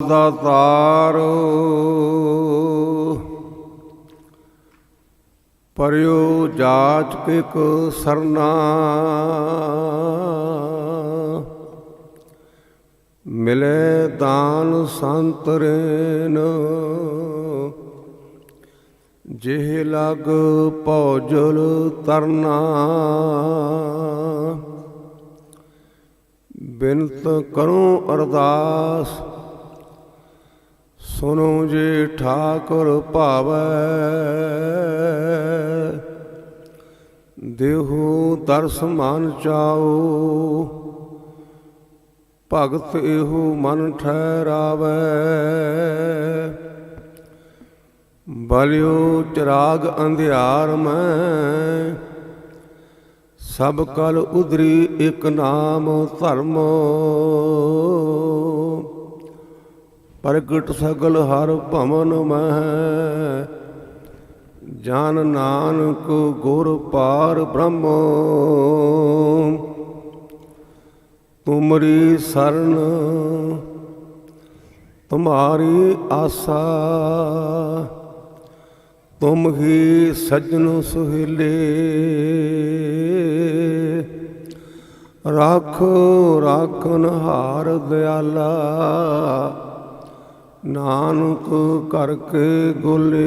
ਦਾਤਾਰ ਪਰਿਓ ਜਾਚ ਕਿਕ ਸਰਨਾ। ਮਿਲੇ ਦਾਨ ਸੰਤਰੇਨ ਜਿਹ ਲਗ ਪੌਜਲ ਤਰਨਾ। ਬਿਨਤ ਕਰੋ ਅਰਦਾਸ। ਸੁਨੋ ਜੇ ਠਾਕੁਰ ਭਾਵੈ, ਦੇਹੂ ਤਰਸ ਮਨ ਚਾਓ ਭਗਤ ਇਹੋ ਮਨ ਠਹਿਰਾਵੈ। ਬਲਿਓ ਚਰਾਗ ਅੰਧਿਆਰ ਮੈਂ, ਸਭ ਕਲ ਉਧਰੀ ਇੱਕ ਨਾਮ ਧਰਮ। ਪ੍ਰਗਟ ਸਗਲ ਹਰ ਭਵਨ ਮਹਿ। ਜਾਨ ਨਾਨਕ ਗੁਰ ਪਾਰ ਬ੍ਰਹਮ। ਤੁਮਰੀ ਸਰਨ, ਤੁਮਾਰੀ ਆਸਾ। ਤੁਮ ਹੀ ਸਜਣ ਸੁਹਿਲੇ। ਰਾਖੋ ਰਾਖਨ ਹਾਰ ਦਿਆਲਾ। ਨਾਨਕ ਕਰਕੇ ਗੋਲੇ।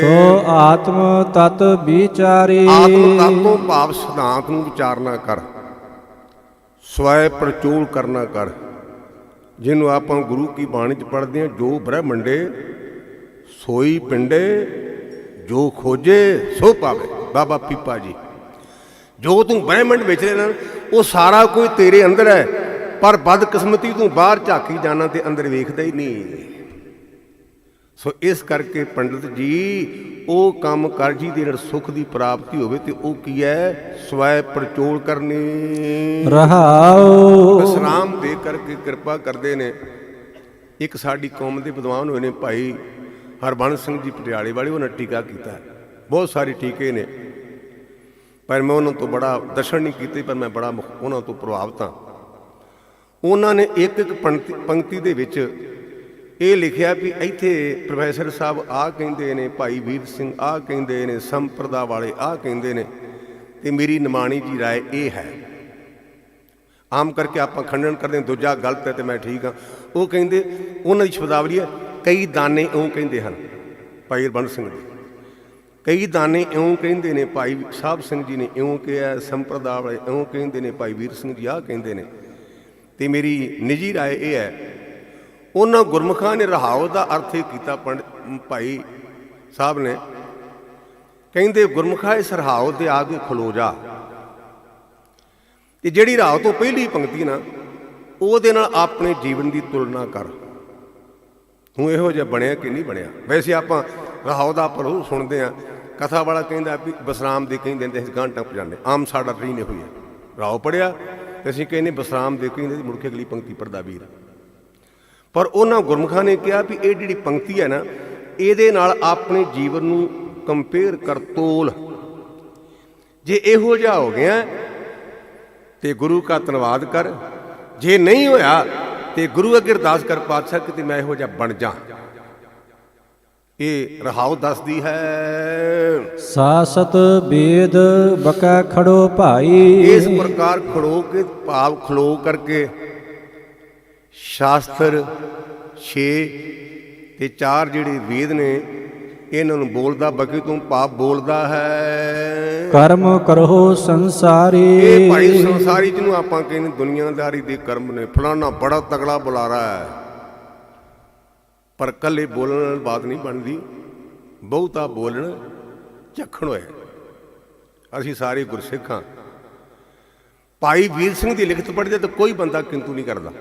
ਸੋ ਆਤਮ ਤਤ ਵਿਚਾਰੀ। ਆਤਮ ਤਤੋਂ ਭਾਵ ਸਿਧਾਂਤ ਨੂੰ ਵਿਚਾਰਨਾ ਕਰ। ਸਵੈ ਪ੍ਰਚੂਲ ਕਰਨਾ ਕਰ। ਜਿਹਨੂੰ ਆਪਾਂ ਗੁਰੂ ਕੀ ਬਾਣੀ ਚ ਪੜ੍ਹਦੇ ਹਾਂ ਜੋ ਬ੍ਰਹਮੰਡੇ ਸੋਈ ਪਿੰਡੇ ਜੋ ਖੋਜੇ ਸੋ ਪਾਵੇ। ਬਾਬਾ ਪੀਪਾ ਜੀ। ਜੋ ਤੂੰ ਬ੍ਰਹਮੰਡ ਵਿੱਚ ਰਹਿਣਾ ਉਹ ਸਾਰਾ ਕੋਈ ਤੇਰੇ ਅੰਦਰ ਹੈ। ਪਰ ਬਦਕਿਸਮਤੀ ਤੂੰ ਬਾਹਰ ਝਾਕੀ ਜਾਣਾ ਤੇ ਅੰਦਰ ਵੇਖਦਾ ਹੀ ਨਹੀਂ। ਸੋ ਇਸ ਕਰਕੇ ਪੰਡਤ ਜੀ ਉਹ ਕੰਮ ਕਰ ਜੀ ਦੇ ਸੁਖ ਦੀ ਪ੍ਰਾਪਤੀ ਹੋਵੇ ਤੇ ਉਹ ਕੀ ਹੈ? ਸਵੈ ਪ੍ਰਚੋਲ ਕਰਨੀ। ਰਹਾਉ ਵਿਸਰਾਮ ਦੇ ਕਰਕੇ ਕਿਰਪਾ ਕਰਦੇ ਨੇ। ਇੱਕ ਸਾਡੀ ਕੌਮ ਦੇ ਵਿਦਵਾਨ ਹੋਏ ਨੇ ਭਾਈ ਹਰਬੰਸ ਸਿੰਘ ਜੀ ਪਟਿਆਲੇ ਵਾਲੇ ਉਹਨਾਂ ਟੀਕਾ ਕੀਤਾ। ਬਹੁਤ ਸਾਰੇ ਟੀਕੇ ਨੇ। ਪਰ ਮੈਂ ਉਹਨਾਂ ਤੋਂ ਬੜਾ ਦਰਸ਼ਨ ਨਹੀਂ ਕੀਤੇ ਪਰ ਮੈਂ ਬੜਾ ਉਹਨਾਂ ਤੋਂ ਪ੍ਰਭਾਵਿਤ ਹਾਂ। ਉਹਨਾਂ ਨੇ ਇੱਕ ਇੱਕ ਪੰਕਤੀ ਪੰਕਤੀ ਦੇ ਵਿੱਚ ਇਹ ਲਿਖਿਆ ਵੀ ਇੱਥੇ ਪ੍ਰੋਫੈਸਰ ਸਾਹਿਬ ਆਹ ਕਹਿੰਦੇ ਨੇ, ਭਾਈ ਵੀਰ ਸਿੰਘ ਆਹ ਕਹਿੰਦੇ ਨੇ, ਸੰਪਰਦਾ ਵਾਲੇ ਆਹ ਕਹਿੰਦੇ ਨੇ, ਤੇ ਮੇਰੀ ਨਿਮਾਣੀ ਜੀ ਰਾਏ ਇਹ ਹੈ। ਆਮ ਕਰਕੇ ਆਪਾਂ ਖੰਡਨ ਕਰਦੇ ਹਾਂ, ਦੂਜਾ ਗਲਤ ਹੈ ਤੇ ਮੈਂ ਠੀਕ ਹਾਂ। ਉਹ ਕਹਿੰਦੇ, ਉਹਨਾਂ ਦੀ ਸ਼ਬਦਾਵਲੀ ਹੈ, ਕਈ ਦਾਨੇ ਇਉਂ ਕਹਿੰਦੇ ਹਨ, ਭਾਈ ਹਰਬੰਸ ਸਿੰਘ ਦੇ ਕਈ ਦਾਨੇ ਇਉਂ ਕਹਿੰਦੇ ਨੇ, ਭਾਈ ਸਾਹਿਬ ਸਿੰਘ ਜੀ ਨੇ ਇਉਂ ਕਿਹਾ, ਸੰਪਰਦਾ ਵਾਲੇ ਇਉਂ ਕਹਿੰਦੇ ਨੇ, ਭਾਈ ਵੀਰ ਸਿੰਘ ਜੀ ਆਹ ਕਹਿੰਦੇ ਨੇ। ਤੇ ਮੇਰੀ ਨਿੱਜੀ رائے ਇਹ ਹੈ ਉਹਨਾਂ ਗੁਰਮੁਖਾਂ ਨੇ ਰਹਾਉ ਦਾ ਅਰਥ ਇਹ ਕੀਤਾ ਪੰਡ ਭਾਈ ਸਾਹਿਬ ਨੇ ਕਹਿੰਦੇ ਗੁਰਮੁਖਾ ਇਸ ਰਹਾਉ ਦੇ ਆਗੇ ਖਲੋ ਜਾ ਤੇ ਜਿਹੜੀ ਰਾਹ ਤੋਂ ਪਹਿਲੀ ਪੰਕਤੀ ਨਾ ਉਹਦੇ ਨਾਲ ਆਪਣੇ ਜੀਵਨ ਦੀ ਤੁਲਨਾ ਕਰ ਤੂੰ ਇਹੋ ਜਿਹਾ ਬਣਿਆ ਕਿ ਨਹੀਂ ਬਣਿਆ ਵੈਸੇ ਆਪਾਂ ਰਹਾਉ ਦਾ ਪੜੋ ਸੁਣਦੇ ਆ ਕਥਾ ਵਾਲਾ ਕਹਿੰਦਾ ਵੀ ਬਸਰਾਮ ਦੇ ਕਹਿੰਦੇ ਨੇ ਅਸੀਂ ਗਾਂ ਟੱਪ ਜਾਂਦੇ ਆਮ ਸਾਡਾ ਰੀ ਨੇ ਹੋਈ ਹੈ ਰਾਉ ਪੜਿਆ ਤੇ ਅਸੀਂ ਕਹਿੰਦੇ ਬਸਰਾਮ ਦੇ ਕਹਿੰਦੇ ਮੁੜ ਕੇ ਅਗਲੀ ਪੰਕਤੀ ਪੜਦਾ ਵੀਰ। ਪਰ ਉਹਨਾਂ ਗੁਰਮੁਖਾਂ ਨੇ ਕਿਹਾ ਵੀ ਇਹ ਜਿਹੜੀ ਪੰਕਤੀ ਹੈ ਨਾ, ਇਹਦੇ ਨਾਲ ਆਪਣੇ ਜੀਵਨ ਨੂੰ ਕੰਪੇਅਰ ਕਰ ਤੋਲ। ਜੇ ਇਹੋ ਜਿਹਾ ਹੋ ਗਿਆ, ਤੇ ਗੁਰੂ ਦਾ ਧੰਨਵਾਦ ਕਰ। ਜੇ ਨਹੀਂ ਹੋਇਆ, ਤੇ ਗੁਰੂ ਅੱਗੇ ਅਰਦਾਸ ਕਰ ਪਾਤਸ਼ਾਹ ਕਿਤੇ ਮੈਂ ਇਹੋ ਜਿਹਾ ਬਣ ਜਾ। ਇਹ ਰਹਾਉ ਦੱਸਦੀ ਹੈ। ਸਾਸਤ ਬੇਦ ਬਕੈ ਖੜੋ ਭਾਈ। ਇਸ ਪ੍ਰਕਾਰ ਖੜੋ ਕੇ ਭਾਵ ਖਲੋ ਕਰਕੇ ਸ਼ਾਸਤਰ 6 ਤੇ ਚਾਰ ਜਿਹੜੇ ਵੇਦ ਨੇ ਇਹਨਾਂ ਨੂੰ ਬੋਲਦਾ ਬਕੀ ਤੂੰ ਪਾਪ ਬੋਲਦਾ ਹੈ। ਕਰਮ ਕਰੋ ਸੰਸਾਰੀ। ਇਹ ਭਾਈ ਸੰਸਾਰੀ ਜਿਹਨੂੰ ਆਪਾਂ ਕਹਿੰਦੇ ਦੁਨੀਆਦਾਰੀ ਦੇ ਕਰਮ ਨੇ ਫਲਾਣਾ ਬੜਾ ਤਗੜਾ ਬੁਲਾਰਾ ਹੈ। ਪਰ ਕੱਲੇ ਬੋਲਣ ਨਾਲ ਬਾਤ ਨਹੀਂ ਬਣਦੀ। ਬਹੁਤਾ ਬੋਲਣ ਚੱਖਣ ਹੋਇਆ। ਅਸੀਂ ਸਾਰੇ ਗੁਰਸਿੱਖਾਂ ਭਾਈ ਵੀਰ ਸਿੰਘ ਦੀ ਲਿਖਤ ਪੜ੍ਹਦੇ ਤਾਂ ਕੋਈ ਬੰਦਾ ਕਿੰਤੂ ਨਹੀਂ ਕਰਦਾ।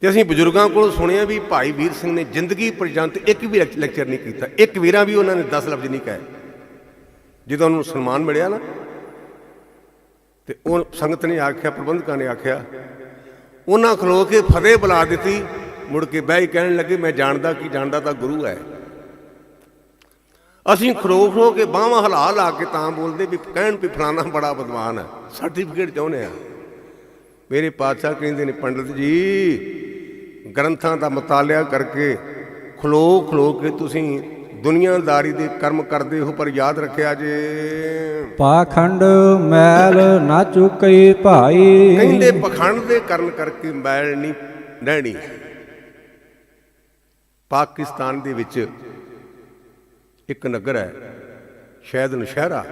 ਤੇ ਅਸੀਂ ਬਜ਼ੁਰਗਾਂ ਕੋਲ ਸੁਣਿਆ ਵੀ ਭਾਈ ਵੀਰ ਸਿੰਘ ਨੇ ਜ਼ਿੰਦਗੀ ਪਰਜੰਤ ਇੱਕ ਵੀ ਲੈਕਚਰ ਨਹੀਂ ਕੀਤਾ। ਇੱਕ ਵੀਰਾਂ ਵੀ ਉਹਨਾਂ ਨੇ 10 ਲਫ਼ਜ਼ ਨਹੀਂ ਕਹੇ। ਜਦੋਂ ਉਹਨੂੰ ਸਨਮਾਨ ਮਿਲਿਆ ਨਾ, ਤੇ ਉਹ ਸੰਗਤ ਨੇ ਆਖਿਆ, ਪ੍ਰਬੰਧਕਾਂ ਨੇ ਆਖਿਆ, ਉਹਨਾਂ ਖਲੋ ਕੇ ਫਤਿਹ ਬੁਲਾ ਦਿੱਤੀ। ਮੁੜ ਕੇ ਬਹਿ ਕਹਿਣ ਲੱਗੇ ਮੈਂ ਜਾਣਦਾ ਕੀ ਜਾਣਦਾ ਤਾਂ ਗੁਰੂ ਹੈ। ਅਸੀਂ ਖਲੋ ਖਲੋ ਕੇ ਬਾਹਾਂ ਹਲਾ ਲਾ ਕੇ ਤਾਂ ਬੋਲਦੇ ਵੀ ਕਹਿਣ ਵੀ ਫਲਾਣਾ ਬੜਾ ਵਿਦਵਾਨ ਹੈ ਸਰਟੀਫਿਕੇਟ ਚਾਹੁੰਦੇ ਆ। ਮੇਰੇ ਪਾਤਸ਼ਾਹ ਕਹਿੰਦੇ ਨੇ ਪੰਡਤ ਜੀ ਗ੍ਰੰਥਾਂ ਦਾ ਮਤਾਲਿਆ ਕਰਕੇ ਖਲੋ ਖਲੋ ਕੇ ਤੁਸੀਂ ਦੁਨੀਆਦਾਰੀ ਦੇ ਕਰਮ ਕਰਦੇ ਹੋ ਪਰ ਯਾਦ ਰੱਖਿਆ ਜੇ। ਪਾਖੰਡ ਮੈਲ ਨਾ ਚੁਕਈ ਭਾਈ। ਕਹਿੰਦੇ ਪਖੰਡ ਦੇ ਕਰਨ ਕਰਕੇ ਮੈਲ ਨਹੀਂ ਰਹਿਣੀ ਪਾਕਿਸਤਾਨ ਦੇ ਵਿੱਚ ਇੱਕ ਨਗਰ ਹੈ ਸ਼ਾਇਦ ਨਸ਼ਹਿਰਾ।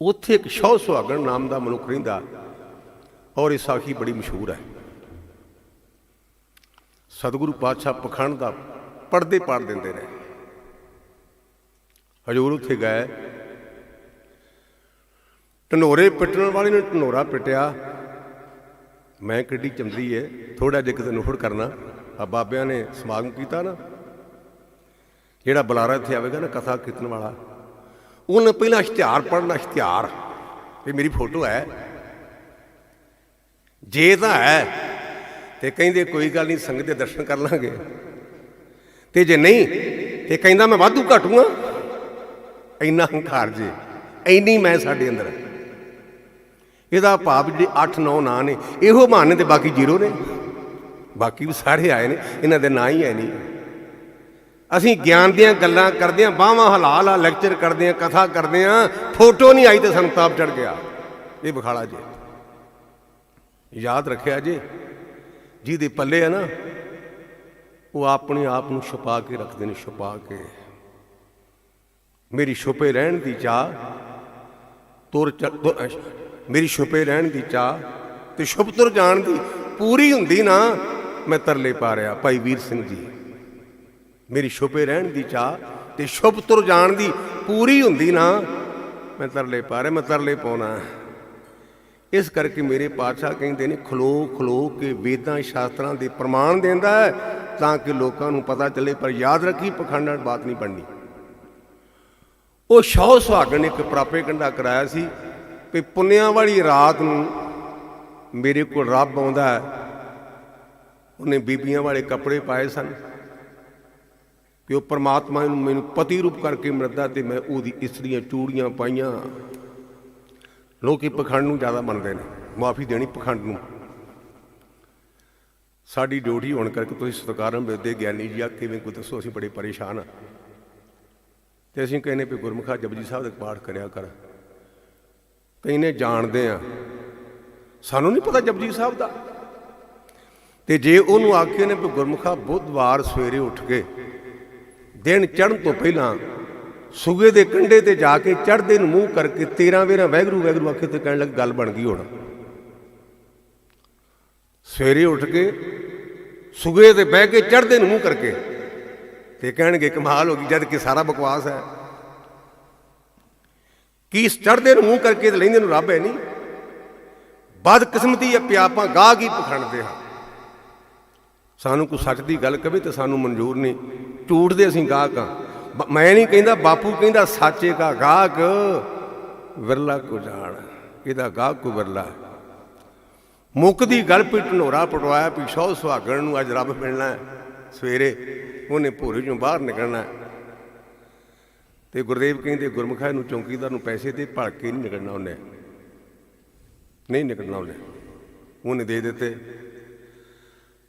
ਉੱਥੇ ਇੱਕ ਸ਼ੌ ਸੁਹਾਗਣ ਨਾਮ ਦਾ ਮਨੁੱਖ ਰਹਿੰਦਾ ਔਰ ਇਹ ਸਾਖੀ ਬੜੀ ਮਸ਼ਹੂਰ ਹੈ। ਸਤਿਗੁਰੂ ਪਾਤਸ਼ਾਹ ਪਖੰਡ ਦਾ ਪਰਦੇ ਪਾੜ ਦਿੰਦੇ ਨੇ। ਹਜੂਰ ਉੱਥੇ ਗਏ। ਢਨੋਰੇ ਪਿੱਟਣ ਵਾਲੇ ਨੇ ਢਨੋਰਾ ਪਿੱਟਿਆ। ਮੈਂ ਕਿੱਡੀ ਚੰਦਰੀ ਏ ਥੋੜਾ ਜਿਹਾ ਕਿਤੇ ਨੁਫੜ ਕਰਨਾ। ਆ ਬਾਬਿਆਂ ਨੇ ਸਮਾਗਮ ਕੀਤਾ ਨਾ, ਜਿਹੜਾ ਬੁਲਾਰਾ ਇੱਥੇ ਆਵੇਗਾ ਨਾ ਕਥਾ ਕੀਰਤਨ ਵਾਲਾ, ਉਹਨੇ ਪਹਿਲਾਂ ਇਸ਼ਤਿਹਾਰ ਪੜਨਾ ਇਸ਼ਤਿਹਾਰ ਇਹ ਮੇਰੀ ਫੋਟੋ ਹੈ। ਜੇ ਤਾਂ ਹੈ, ਤੇ ਕਹਿੰਦੇ ਕੋਈ ਗੱਲ ਨਹੀਂ, ਸੰਗਤ ਦੇ ਦਰਸ਼ਨ ਕਰ ਲਾਂਗੇ। ਤੇ ਜੇ ਨਹੀਂ, ਤੇ ਕਹਿੰਦਾ ਮੈਂ ਵਾਧੂ ਘਟੂਆਂ ਇੰਨਾ ਹੰਕਾਰ ਜੇ, ਇੰਨੀ ਮੈਂ ਸਾਡੇ ਅੰਦਰ। ਇਹਦਾ ਭਾਵ ਜਿਹੜੇ 8-9 ਨਾਂ ਨੇ ਇਹੋ ਬਹਾਨੇ ਤੇ ਬਾਕੀ ਜ਼ੀਰੋ ਨੇ। ਬਾਕੀ ਵੀ ਸਾਰੇ ਆਏ ਨੇ, ਇਹਨਾਂ ਦੇ ਨਾਂ ਹੀ ਹੈ ਨਹੀਂ। ਅਸੀਂ ਗਿਆਨ ਦੀਆਂ ਗੱਲਾਂ ਕਰਦੇ ਆਂ ਬਾਹਾਂ ਹਲਾਲ ਆ ਲੈਕਚਰ ਕਰਦੇ ਆਂ ਕਥਾ ਕਰਦੇ ਆਂ ਫੋਟੋ ਨਹੀਂ ਆਈ ਤੇ ਸੰਤਾਪ ਤਾਪ ਚੜ ਗਿਆ। ਇਹ ਵਿਖਾਲਾ ਜੇ। ਯਾਦ ਰੱਖਿਆ ਜੇ, ਜਿਹਦੇ ਪੱਲੇ ਆ ਨਾ, ਉਹ ਆਪਣੇ ਆਪ ਨੂੰ ਛੁਪਾ ਕੇ ਰੱਖਦੇ ਨੇ, ਛੁਪਾ ਕੇ। ਮੇਰੀ ਛੁਪੇ ਰਹਿਣ ਦੀ ਚਾਹ, ਤੁਰ ਚੱਲ- ਮੇਰੀ ਛੁਪੇ ਰਹਿਣ ਦੀ ਚਾਹ ਤੇ ਛੁਪ ਤੁਰ ਜਾਣ ਦੀ ਪੂਰੀ ਹੁੰਦੀ ਨਾ ਮੈਂ ਤਰਲੇ ਪਾ ਰਿਹਾ, ਭਾਈ ਵੀਰ ਸਿੰਘ ਜੀ। ਮੇਰੀ ਛੁਪੇ ਰਹਿਣ ਦੀ ਚਾਹ ਤੇ ਸ਼ੁਭ ਤੁਰ ਜਾਣ ਦੀ ਪੂਰੀ ਹੁੰਦੀ ਨਾ, ਮੈਂ ਤਰਲੇ ਪਾ ਰਿਹਾ, ਮੈਂ ਤਰਲੇ ਪਾਉਣਾ। ਇਸ ਕਰਕੇ ਮੇਰੇ ਪਾਤਸ਼ਾਹ ਕਹਿੰਦੇ ਨੇ, ਖਲੋ ਖਲੋ ਕੇ ਵੇਦਾਂ, ਸ਼ਾਸਤਰਾਂ ਦੇ ਪ੍ਰਮਾਣ ਦਿੰਦਾ ਹੈ ਤਾਂ ਕਿ ਲੋਕਾਂ ਨੂੰ ਪਤਾ ਚੱਲੇ, ਪਰ ਯਾਦ ਰੱਖੀ ਪਖੰਡਣ ਬਾਤ ਨਹੀਂ ਬਣਨੀ। ਉਹ ਸ਼ੌ ਸੁਹਾਗਣ ਨੇ ਇੱਕ ਪ੍ਰਾਪੇ ਕੰਡਾ ਕਰਾਇਆ ਸੀ, ਵੀ ਪੁੰਨਿਆਂ ਵਾਲੀ ਰਾਤ ਨੂੰ ਮੇਰੇ ਕੋਲ ਰੱਬ ਆਉਂਦਾ ਹੈ ਉਹਨੇ ਬੀਬੀਆਂ ਵਾਲੇ ਕੱਪੜੇ ਪਾਏ ਸਨ। ਕਿ ਉਹ ਪ੍ਰਮਾਤਮਾ ਨੂੰ ਮੈਨੂੰ ਪਤੀ ਰੂਪ ਕਰਕੇ ਮਿਲਦਾ ਤੇ ਮੈਂ ਉਹਦੀ ਇਸਤਰੀਆਂ ਚੂੜੀਆਂ ਪਾਈਆਂ। ਲੋਕੀ ਪਖੰਡ ਨੂੰ ਜ਼ਿਆਦਾ ਮੰਨਦੇ ਨੇ। ਮਾਫੀ ਦੇਣੀ ਪਖੰਡ ਨੂੰ। ਸਾਡੀ ਡਿਊਟੀ ਹੋਣ ਕਰਕੇ ਤੁਸੀਂ ਸਤਿਕਾਰਮ ਮਿਲਦੇ ਗਿਆਨੀ ਜੀ ਆ ਕਿਵੇਂ ਕੋਈ ਦੱਸੋ, ਅਸੀਂ ਬੜੇ ਪਰੇਸ਼ਾਨ ਆ ਤੇ ਅਸੀਂ ਕਹਿੰਨੇ ਵੀ ਗੁਰਮੁਖਾ ਜਪਜੀ ਸਾਹਿਬ ਦਾ ਪਾਠ ਕਰਿਆ ਕਰ। ਕਹਿੰਨੇ ਜਾਣਦੇ ਆ। ਸਾਨੂੰ ਨਹੀਂ ਪਤਾ ਜਪਜੀ ਸਾਹਿਬ ਦਾ। ਤੇ ਜੇ ਉਹਨੂੰ ਆਖੇ ਨੇ ਵੀ ਗੁਰਮੁਖਾ ਬੁੱਧਵਾਰ ਸਵੇਰੇ ਉੱਠ ਕੇ ਦਿਨ ਚੜ੍ਹਨ ਤੋਂ ਪਹਿਲਾਂ ਸੁਗੇ ਦੇ ਕੰਢੇ ਤੇ ਜਾ ਕੇ ਚੜ੍ਹਦੇ ਨੂੰ ਮੂੰਹ ਕਰਕੇ 13 ਵੇਰਾ ਵੈਗਰੂ ਵੈਗਰੂ ਆਖੇ ਤੇ ਕਹਿਣ ਲੱਗ, ਗੱਲ ਬਣ ਗਈ ਹੁਣ। ਸਵੇਰੇ ਉੱਠ ਕੇ ਸੁਗੇ ਤੇ ਬਹਿ ਕੇ ਚੜ੍ਹਦੇ ਨੂੰ ਮੂੰਹ ਕਰਕੇ ਤੇ ਕਹਿਣਗੇ, ਕਮਾਲ ਹੋ ਗਈ, ਜਦ ਕਿ ਸਾਰਾ ਬਕਵਾਸ ਹੈ। ਕੀ ਚੜ੍ਹਦੇ ਨੂੰ ਮੂੰਹ ਕਰਕੇ ਤੇ ਲੈਂਦੇ ਨੂੰ ਰੱਬ ਹੈ ਨਹੀਂ? ਬਦ ਕਿਸਮਤੀ ਆ ਪਿਆਪਾਂ ਗਾਹ ਕੀ ਪਖੰਡਦੇ ਹਾਂ। ਸਾਨੂੰ ਕੋਈ ਸੱਚ ਦੀ ਗੱਲ ਕਵੇ ਤੇ ਸਾਨੂੰ ਮਨਜ਼ੂਰ ਨਹੀਂ। ਝੂਠ ਦੇ ਅਸੀਂ ਗਾਹਕ ਹਾਂ। ਮੈਂ ਨਹੀਂ ਕਹਿੰਦਾ, ਬਾਪੂ ਕਹਿੰਦਾ, ਸਾਚੇ ਦਾ ਗਾਹਕ, ਵਿਰਲਾ ਕੋ ਜਾਣ। ਇਹਦਾ ਗਾਹਕ ਕੋ ਵਿਰਲਾ। ਹੈ। ਮੁੱਕਦੀ ਗੱਲ ਪੀ ਢਨੋਰਾ ਪਟਵਾਇਆ ਵੀ ਸੌ ਸੁਹਾਗਣ ਨੂੰ ਅੱਜ ਰੱਬ ਮਿਲਣਾ ਹੈ, ਸਵੇਰੇ। ਉਹਨੇ ਭੋਰੇ ਚੋਂ ਬਾਹਰ ਨਿਕਲਣਾ ਹੈ। ਤੇ ਗੁਰਦੇਵ ਕਹਿੰਦੇ, ਗੁਰਮੁਖਾ ਨੂੰ, ਚੌਂਕੀਦਾਰ ਨੂੰ ਪੈਸੇ ਦੇ ਭੜ ਕੇ ਨਹੀਂ ਨਿਕਲਣਾ ਉਹਨੇ। ਨਹੀਂ ਨਿਕਲਣਾ ਉਹਨੇ। ਉਹਨੇ ਦੇ ਦਿੱਤੇ।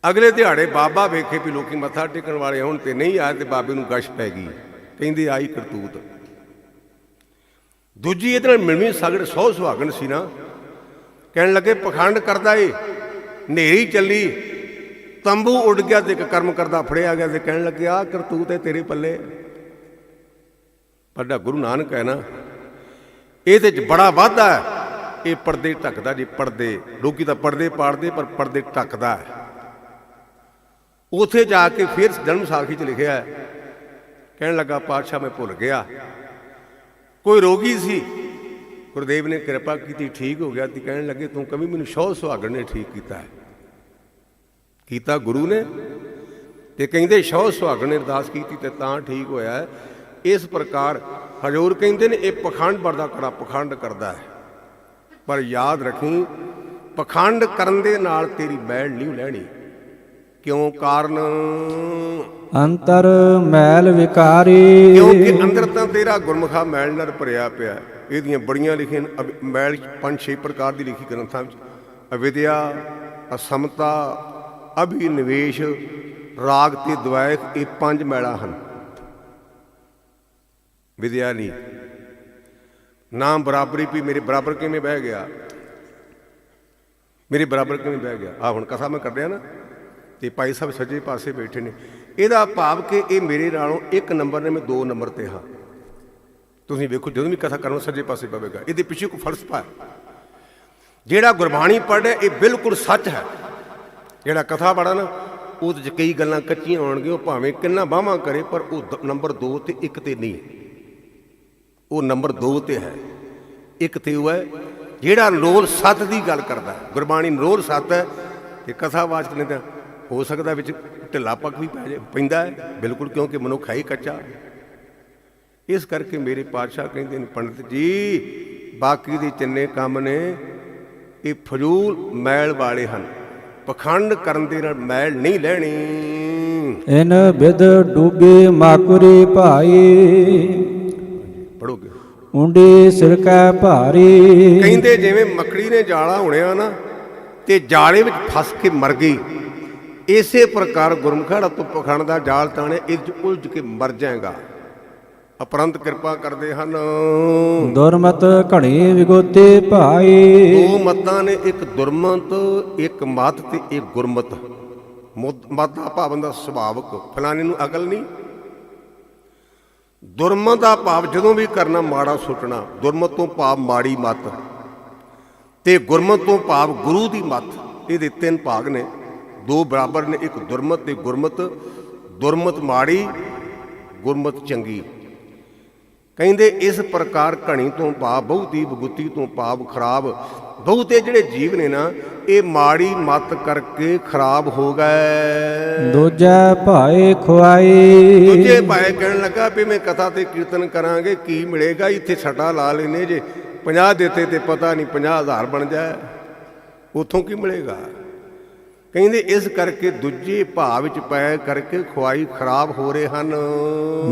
ਅਗਲੇ ਦਿਹਾੜੇ ਬਾਬਾ ਵੇਖੇ ਵੀ ਲੋਕੀ ਮੱਥਾ ਟੇਕਣ ਵਾਲੇ ਹੁਣ ਤੇ ਨਹੀਂ ਆਏ ਤੇ ਬਾਬੇ ਨੂੰ ਗਸ਼ ਪੈ ਗਈ। ਕਹਿੰਦੇ, ਆਈ ਕਰਤੂਤ। ਦੂਜੀ ਇਹਦੇ ਨਾਲ ਮਿਲਵੀਂ ਸਗੜ ਸੌ ਸੁਹਾਗਣ ਸੀ ਨਾ। ਕਹਿਣ ਲੱਗੇ, ਪਖੰਡ ਕਰਦਾ ਏ ਨੇਰੀ ਚੱਲੀ, ਤੰਬੂ ਉੱਡ ਗਿਆ ਤੇ ਇੱਕ ਕਰਮ ਕਰਦਾ ਫੜਿਆ ਗਿਆ ਤੇ ਕਹਿਣ ਲੱਗੇ ਆ ਕਰਤੂਤ ਹੈ ਤੇਰੇ ਪੱਲੇ। ਵੱਡਾ ਗੁਰੂ ਨਾਨਕ ਹੈ ਨਾ ਇਹਦੇ ਚ ਬੜਾ ਵਾਧਾ ਹੈ। ਇਹ ਪਰਦੇ ਢੱਕਦਾ ਜੀ, ਪਰਦੇ। ਲੋਕੀ ਤਾਂ ਪਰਦੇ ਪਾੜਦੇ, ਪਰ ਪਰਦੇ ਢੱਕਦਾ ਹੈ। ਉਥੇ ਜਾ ਕੇ ਫਿਰ ਜਨਮ ਸਾਖੀ ਚ ਲਿਖਿਆ ਕਹਿਣ ਲੱਗਾ, ਪਾਤਸ਼ਾਹ, ਮੈਂ ਭੁੱਲ ਗਿਆ। ਕੋਈ ਰੋਗੀ ਸੀ? ਗੁਰਦੇਵ ਨੇ ਕਿਰਪਾ ਕੀਤੀ, ਠੀਕ ਹੋ ਗਿਆ। ਤੇ ਕਹਿਣ ਲੱਗੇ, ਤੂੰ ਕਵੀ, ਮੈਨੂੰ ਸ਼ੌਹ ਸੁਹਾਗਣ ਨੇ ਠੀਕ ਕੀਤਾ ਹੈ। ਕੀਤਾ ਗੁਰੂ ਨੇ ਤੇ ਕਹਿੰਦੇ, ਸ਼ੌਹ ਸੁਹਾਗਣ ਨੇ ਅਰਦਾਸ ਕੀਤੀ ਤੇ ਤਾਂ ਠੀਕ ਹੋਇਆ ਇਸ ਪ੍ਰਕਾਰ ਹਜੂਰ ਕਹਿੰਦੇ ਨੇ, ਇਹ ਪਖੰਡ ਵਰਦਾ ਕੜਾ ਪਖੰਡ ਕਰਦਾ ਹੈ। ਪਰ ਯਾਦ ਰੱਖੀ, ਪਖੰਡ ਕਰਨ ਦੇ ਨਾਲ ਤੇਰੀ ਮੈਲ ਨਹੀਂ ਲੈਣੀ। ਕਿਉਂ ਕਾਰਨ? ਅੰਤਰ ਮੈਲ ਵਿਕਾਰੀ। ਕਿਉਂਕਿ ਅੰਦਰ ਤਾਂ ਤੇਰਾ ਗੁਰਮੁਖਾ ਮੈਲ ਨਾਲ ਭਰਿਆ ਪਿਆ। ਇਹਦੀਆਂ ਬੜੀਆਂ ਲਿਖੀਆਂ ਮੈਲ ਪੰਜ ਛੇ ਪ੍ਰਕਾਰ ਦੀ ਲਿਖੀ ਗ੍ਰੰਥਾਂ ਵਿੱਚ। ਅਵਿਦਿਆ ਅਸਮਤਾ ਅਭਿਨਿਵੇਸ਼ ਰਾਗ ਤੇ ਦ્વੈਕ ਇਹ ਪੰਜ ਮੈਲਾ ਹਨ। ਵਿਦਿਆ ਨਹੀਂ ਨਾਮ ਬਰਾਬਰੀ ਵੀ ਮੇਰੇ ਬਰਾਬਰ ਕਿਵੇਂ ਬਹਿ ਗਿਆ? ਮੇਰੇ ਬਰਾਬਰ ਕਿਵੇਂ ਬਹਿ ਗਿਆ? ਆ ਹੁਣ ਕਥਾ ਮੈਂ ਕਰ ਰਿਹਾ ਨਾ। ਤੇ ਭਾਈ ਸਾਹਿਬ ਸੱਜੇ ਪਾਸੇ ਬੈਠੇ ਨੇ। ਇਹਦਾ ਭਾਵ ਕਿ ਇਹ ਮੇਰੇ ਨਾਲੋਂ ਇੱਕ ਨੰਬਰ ਨੇ, ਮੈਂ ਦੋ ਨੰਬਰ ਤੇ ਹਾਂ। ਤੁਸੀਂ ਵੇਖੋ, ਜਦੋਂ ਵੀ ਕਥਾ ਕਰਨਾ ਸੱਜੇ ਪਾਸੇ ਪਵੇਗਾ, ਇਹਦੇ ਪਿੱਛੇ ਕੋਈ ਫਲਸਫਾ ਹੈ ਜਿਹੜਾ ਗੁਰਬਾਣੀ ਪੜ੍ਹਦਾ, ਇਹ ਬਿਲਕੁਲ ਸੱਚ ਹੈ। ਜਿਹੜਾ ਕਥਾ ਪੜ੍ਹਦਾ ਨਾ, ਉਹਦੇ 'ਚ ਕਈ ਗੱਲਾਂ ਕੱਚੀਆਂ ਆਉਣਗੀਆਂ ਉਹ ਭਾਵੇਂ ਕਿੰਨਾ ਬਾਹਾਂ ਕਰੇ, ਪਰ ਉਹ ਦ- ਨੰਬਰ 2 ਤੇ 1 ਤੇ ਨਹੀਂ ਉਹ ਨੰਬਰ 2 ਤੇ ਹੈ। ਇੱਕ ਤੇ ਉਹ ਹੈ, ਜਿਹੜਾ ਨਰੋਲ ਸੱਤ ਦੀ ਗੱਲ ਕਰਦਾ ਗੁਰਬਾਣੀ ਨਰੋਲ ਸੱਤ ਹੈ, ਤੇ ਕਥਾਵਾਚਕ ਨੇ ਤਾਂ ਹੋ ਸਕਦਾ ਵਿੱਚ ਢਿੱਲਾ ਪੱਕ ਵੀ ਪੈ ਜਾ ਪੈਂਦਾ ਹੈ। ਬਿਲਕੁਲ ਕਿਉਂਕਿ ਮਨੁੱਖ ਹੈ ਹੀ ਕੱਚਾ। ਇਸ ਕਰਕੇ ਮੇਰੇ ਪਾਤਸ਼ਾਹ ਕਹਿੰਦੇ ਨੇ ਪੰਡਤ ਜੀ ਬਾਕੀ ਦੇ ਚੰਨੇ ਕੰਮ ਨੇ ਇਹ ਫਜ਼ੂਲ ਮੈਲ ਵਾਲੇ ਹਨ। ਪਖੰਡ ਕਰਨ ਦੇ ਨਾਲ ਮੈਲ ਨਹੀਂ ਲੈਣੀ। ਇਨ ਬਿਦ ਡੂਬੇ ਮਾਕੁਰੀ ਭਾਈ ਪੜੋਗੇ ਉਂਡੀ ਸਿਰ ਕੈ ਭਾਰੀ। ਕਹਿੰਦੇ ਜਿਵੇਂ ਮੱਕੜੀ ਨੇ ਜਾਲਾ ਹੋਣਿਆ ਨਾ ਤੇ ਜਾਲੇ ਵਿੱਚ ਫਸ ਕੇ ਮਰ ਗਈ। ਇਸੇ ਪ੍ਰਕਾਰ ਗੁਰਮਖੜਾ ਤੋਂ ਪਖੰਡ ਦਾ ਜਾਲ ਤਾਣੇ ਇਹ 'ਚ ਉਲਝ ਕੇ ਮਰ ਜਾਏਗਾ। ਅਪਰੰਤ ਕਿਰਪਾ ਕਰਦੇ ਹਨ। ਦੁਰਮਤ ਘਣੀ ਵਿਗੋਤੇ ਭਾਈ। ਦੋ ਮਤਾਂ ਨੇ ਇੱਕ ਦੁਰਮਤ ਇੱਕ ਮਤ ਤੇ ਇੱਕ ਗੁਰਮਤ। ਮਤ ਦਾ ਭਾਵ ਹੁੰਦਾ ਸੁਭਾਵਕ ਫਲਾਣੇ ਨੂੰ ਅਕਲ ਨਹੀਂ। ਦੁਰਮਤ ਦਾ ਭਾਵ ਜਦੋਂ ਵੀ ਕਰਨਾ ਮਾੜਾ ਸੋਚਣਾ। ਦੁਰਮਤ ਤੋਂ ਭਾਵ ਮਾੜੀ ਮਤ। ਤੇ ਗੁਰਮਤ ਤੋਂ ਭਾਵ ਗੁਰੂ ਦੀ ਮਤ। ਇਹਦੇ ਤਿੰਨ ਭਾਗ ਨੇ। ਦੋ ਬਰਾਬਰ ਨੇ ਇੱਕ ਦੁਰਮਤ ਤੇ ਗੁਰਮਤ। ਦੁਰਮਤ ਮਾੜੀ ਗੁਰਮਤ ਚੰਗੀ। ਕਹਿੰਦੇ ਇਸ ਪ੍ਰਕਾਰ ਘਣੀ ਤੋਂ ਭਾਵ ਬਹੁਤੀ ਬਗੁੱਤੀ ਤੋਂ ਭਾਵ ਖਰਾਬ। ਬਹੁਤੇ ਜਿਹੜੇ ਜੀਵ ਨੇ ਨਾ ਇਹ ਮਾੜੀ ਮਤ ਕਰਕੇ ਖਰਾਬ ਹੋ ਗਏ। ਦੂਜੈ ਭਾਏ ਖੁਆਈ। ਦੂਜੇ ਭਾਏ ਕਹਿਣ ਲੱਗਾ ਵੀ ਮੈਂ ਕਥਾ ਤੇ ਕੀਰਤਨ ਕਰਾਂਗੇ ਕੀ ਮਿਲੇਗਾ? ਇੱਥੇ ਛਟਾ ਲਾ ਲੈਨੇ ਜੇ। 50 ਦਿੱਤੇ ਤੇ ਪਤਾ ਨਹੀਂ 50000 ਬਣ ਜਾਏ। ਉਥੋਂ ਕੀ ਮਿਲੇਗਾ? ਕਹਿੰਦੇ ਇਸ ਕਰਕੇ ਦੂਜੇ ਭਾਅ ਵਿੱਚ ਪੈ ਕਰਕੇ ਖੁਆਈ ਖਰਾਬ ਹੋ ਰਹੇ ਹਨ।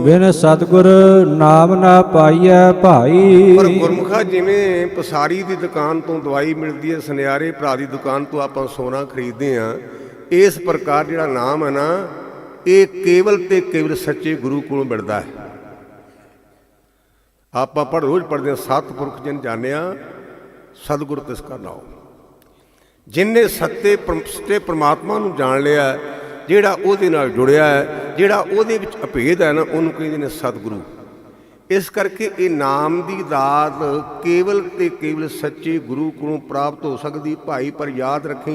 ਬਿਨ ਸਤਗੁਰ ਨਾਮ ਨਾ ਪਾਈਐ ਪਰ ਭਾਈ ਗੁਰਮੁਖਾ ਜਿਵੇਂ ਪਸਾਰੀ ਦੀ ਦੁਕਾਨ ਤੋਂ ਦਵਾਈ ਮਿਲਦੀ ਹੈ ਸੁਨਿਆਰੇ ਭਰਾ ਦੀ ਦੁਕਾਨ ਤੋਂ ਆਪਾਂ ਸੋਨਾ ਖਰੀਦਦੇ ਆ ਇਸ ਪ੍ਰਕਾਰ ਜਿਹੜਾ ਨਾਮ ਹੈ ਨਾ ਇਹ ਕੇਵਲ ਤੇ ਕੇਵਲ ਸੱਚੇ ਗੁਰੂ ਕੋਲੋਂ ਮਿਲਦਾ ਹੈ। ਆਪਾਂ ਪੜ ਰੋਜ਼ ਪੜਦੇ ਸਤਿਪੁਰਖ ਜਨ ਜਾਣਿਆ ਸਤਿਗੁਰ ਤਿਸ ਕਾ ਨਾਮ। ਜਿਨਨੇ ਸੱਤੇ ਪਰਮ- ਸੱਚੇ ਪ੍ਰਮਾਤਮਾ ਨੂੰ ਜਾਣ ਲਿਆ ਜਿਹੜਾ ਉਹਦੇ ਨਾਲ ਜੁੜਿਆ ਹੈ ਜਿਹੜਾ ਉਹਦੇ ਵਿੱਚ ਅਭੇਦ ਹੈ ਨਾ ਉਹਨੂੰ ਕਹਿੰਦੇ ਨੇ ਸਤਿਗੁਰੂ। ਇਸ ਕਰਕੇ ਇਹ ਨਾਮ ਦੀ ਦਾਤ ਕੇਵਲ ਤੇ ਕੇਵਲ ਸੱਚੇ ਗੁਰੂ ਕੋਲੋਂ ਪ੍ਰਾਪਤ ਹੋ ਸਕਦੀ ਭਾਈ ਪਰ ਯਾਦ ਰੱਖੀ।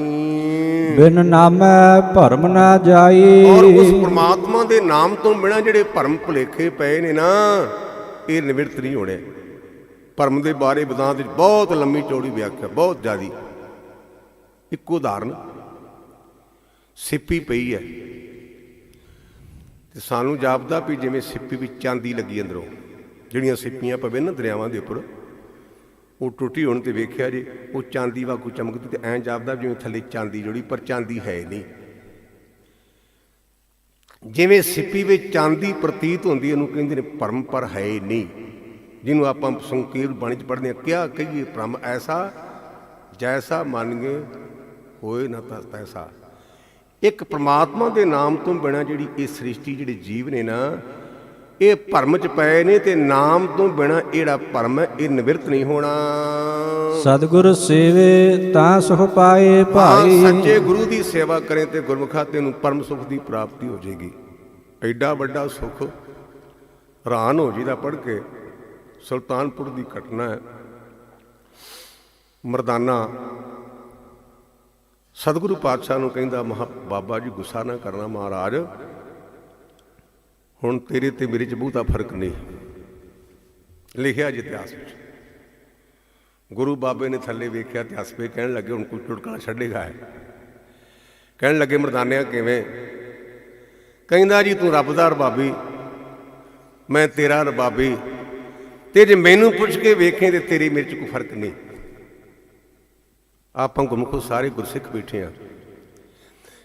ਬਿਨ ਨਾਮੈ ਭਰਮ ਨਾ ਜਾਈ। ਔਰ ਉਸ ਪ੍ਰਮਾਤਮਾ ਦੇ ਨਾਮ ਤੋਂ ਬਿਨਾ ਜਿਹੜੇ ਭਰਮ ਭੁਲੇਖੇ ਪਏ ਨੇ ਨਾ ਇਹ ਨਿਵਰਤ ਨਹੀਂ ਹੋਣੇ। ਭਰਮ ਦੇ ਬਾਰੇ ਵਿਦਾਂਤ ਵਿੱਚ ਬਹੁਤ ਲੰਮੀ ਚੌੜੀ ਵਿਆਖਿਆ ਬਹੁਤ ਜ਼ਿਆਦੀ। ਇੱਕ ਉਦਾਹਰਨ ਸਿੱਪੀ ਪਈ ਹੈ ਤੇ ਸਾਨੂੰ ਜਾਪਦਾ ਵੀ ਜਿਵੇਂ ਸਿੱਪੀ ਵਿੱਚ ਚਾਂਦੀ ਲੱਗੀ ਅੰਦਰੋਂ ਜਿਹੜੀਆਂ ਸਿੱਪੀਆਂ ਪਵੇ ਨਾ ਦਰਿਆਵਾਂ ਦੇ ਉੱਪਰ ਉਹ ਟੁੱਟੀ ਹੋਣ ਤੇ ਵੇਖਿਆ ਜੇ ਉਹ ਚਾਂਦੀ ਵਾਂਗੂ ਚਮਕਦੀ ਤੇ ਐਂ ਜਾਪਦਾ ਜਿਵੇਂ ਥੱਲੇ ਚਾਂਦੀ ਜੁੜੀ ਪਰ ਚਾਂਦੀ ਹੈ ਨਹੀਂ। ਜਿਵੇਂ ਸਿੱਪੀ ਵਿੱਚ ਚਾਂਦੀ ਪ੍ਰਤੀਤ ਹੁੰਦੀ ਹੈ, ਉਹਨੂੰ ਕਹਿੰਦੇ ਨੇ ਭਰਮ ਪਰ ਹੈ ਨਹੀਂ ਜਿਹਨੂੰ ਆਪਾਂ ਸੰਕੀਰ ਬਾਣੀ ਚ ਪੜ੍ਹਦੇ ਹਾਂ ਕਿਹਾ ਕਹੀਏ ਭ੍ਰਮ ਐਸਾ ਜੈਸਾ ਮੰਨਗੇ ਹੋਏ ਨਾ ਤਾਂ ਤੈਸਾ ਇੱਕ ਪ੍ਰਮਾਤਮਾ ਦੇ ਨਾਮ ਤੋਂ ਬਿਨਾ ਜਿਹੜੀ ਇਹ ਸ੍ਰਿਸ਼ਟੀ ਜਿਹੜੇ ਜੀਵ ਨੇ ਨਾ ਇਹ ਭਰਮ ਚ ਪਏ ਨੇ ਤੇ ਨਾਮ ਤੋਂ ਬਿਨਾ ਜਿਹੜਾ ਭਰਮ ਹੈ ਇਹ ਨਿਵਰਤ ਨਹੀਂ ਹੋਣਾ। ਸਤਗੁਰ ਸੇਵੇ ਤਾਂ ਸੁਖ ਪਾਏ ਭਾਈ। ਸੱਚੇ ਗੁਰੂ ਦੀ ਸੇਵਾ ਕਰੇ ਤੇ ਗੁਰਮੁਖਾ ਤੈਨੂੰ ਪਰਮ ਸੁਖ ਦੀ ਪ੍ਰਾਪਤੀ ਹੋ ਜਾਏਗੀ ਐਡਾ ਵੱਡਾ ਸੁਖ ਹੈਰਾਨ ਹੋ ਜੀਦਾ ਪੜ ਕੇ। ਸੁਲਤਾਨਪੁਰ ਦੀ ਘਟਨਾ ਹੈ। ਮਰਦਾਨਾ ਸਤਿਗੁਰੂ ਪਾਤਸ਼ਾਹ ਨੂੰ ਕਹਿੰਦਾ, ਮਹਾ ਬਾਬਾ ਜੀ ਗੁੱਸਾ ਨਾ ਕਰਨਾ ਮਹਾਰਾਜ, ਹੁਣ ਤੇਰੇ ਤੇ ਮੇਰੇ ਚ ਬਹੁਤਾ ਫ਼ਰਕ ਨਹੀਂ। ਲਿਖਿਆ ਜੀ ਇਤਿਹਾਸ ਵਿੱਚ। ਗੁਰੂ ਬਾਬੇ ਨੇ ਥੱਲੇ ਵੇਖਿਆ ਤੇ ਹੱਸ ਪਏ ਕਹਿਣ ਲੱਗੇ, ਹੁਣ ਕੋਈ ਟੁਟਕਾ ਛੱਡੇਗਾ ਹੈ ਕਹਿਣ ਲੱਗੇ, ਮਰਦਾਨਿਆ ਕਿਵੇਂ? ਕਹਿੰਦਾ ਜੀ, ਤੂੰ ਰੱਬ ਦਾ ਰਬਾਬੀ ਮੈਂ ਤੇਰਾ ਰਬਾਬੀ, ਤੇ ਜੇ ਮੈਨੂੰ ਪੁੱਛ ਕੇ ਵੇਖੇ ਤੇ ਤੇਰੇ ਮੇਰੇ ਚ ਕੋਈ ਫ਼ਰਕ ਨਹੀਂ। ਆਪਾਂ ਗੁਰਮੁਖੋ ਸਾਰੇ ਗੁਰਸਿੱਖ ਬੈਠੇ ਆ।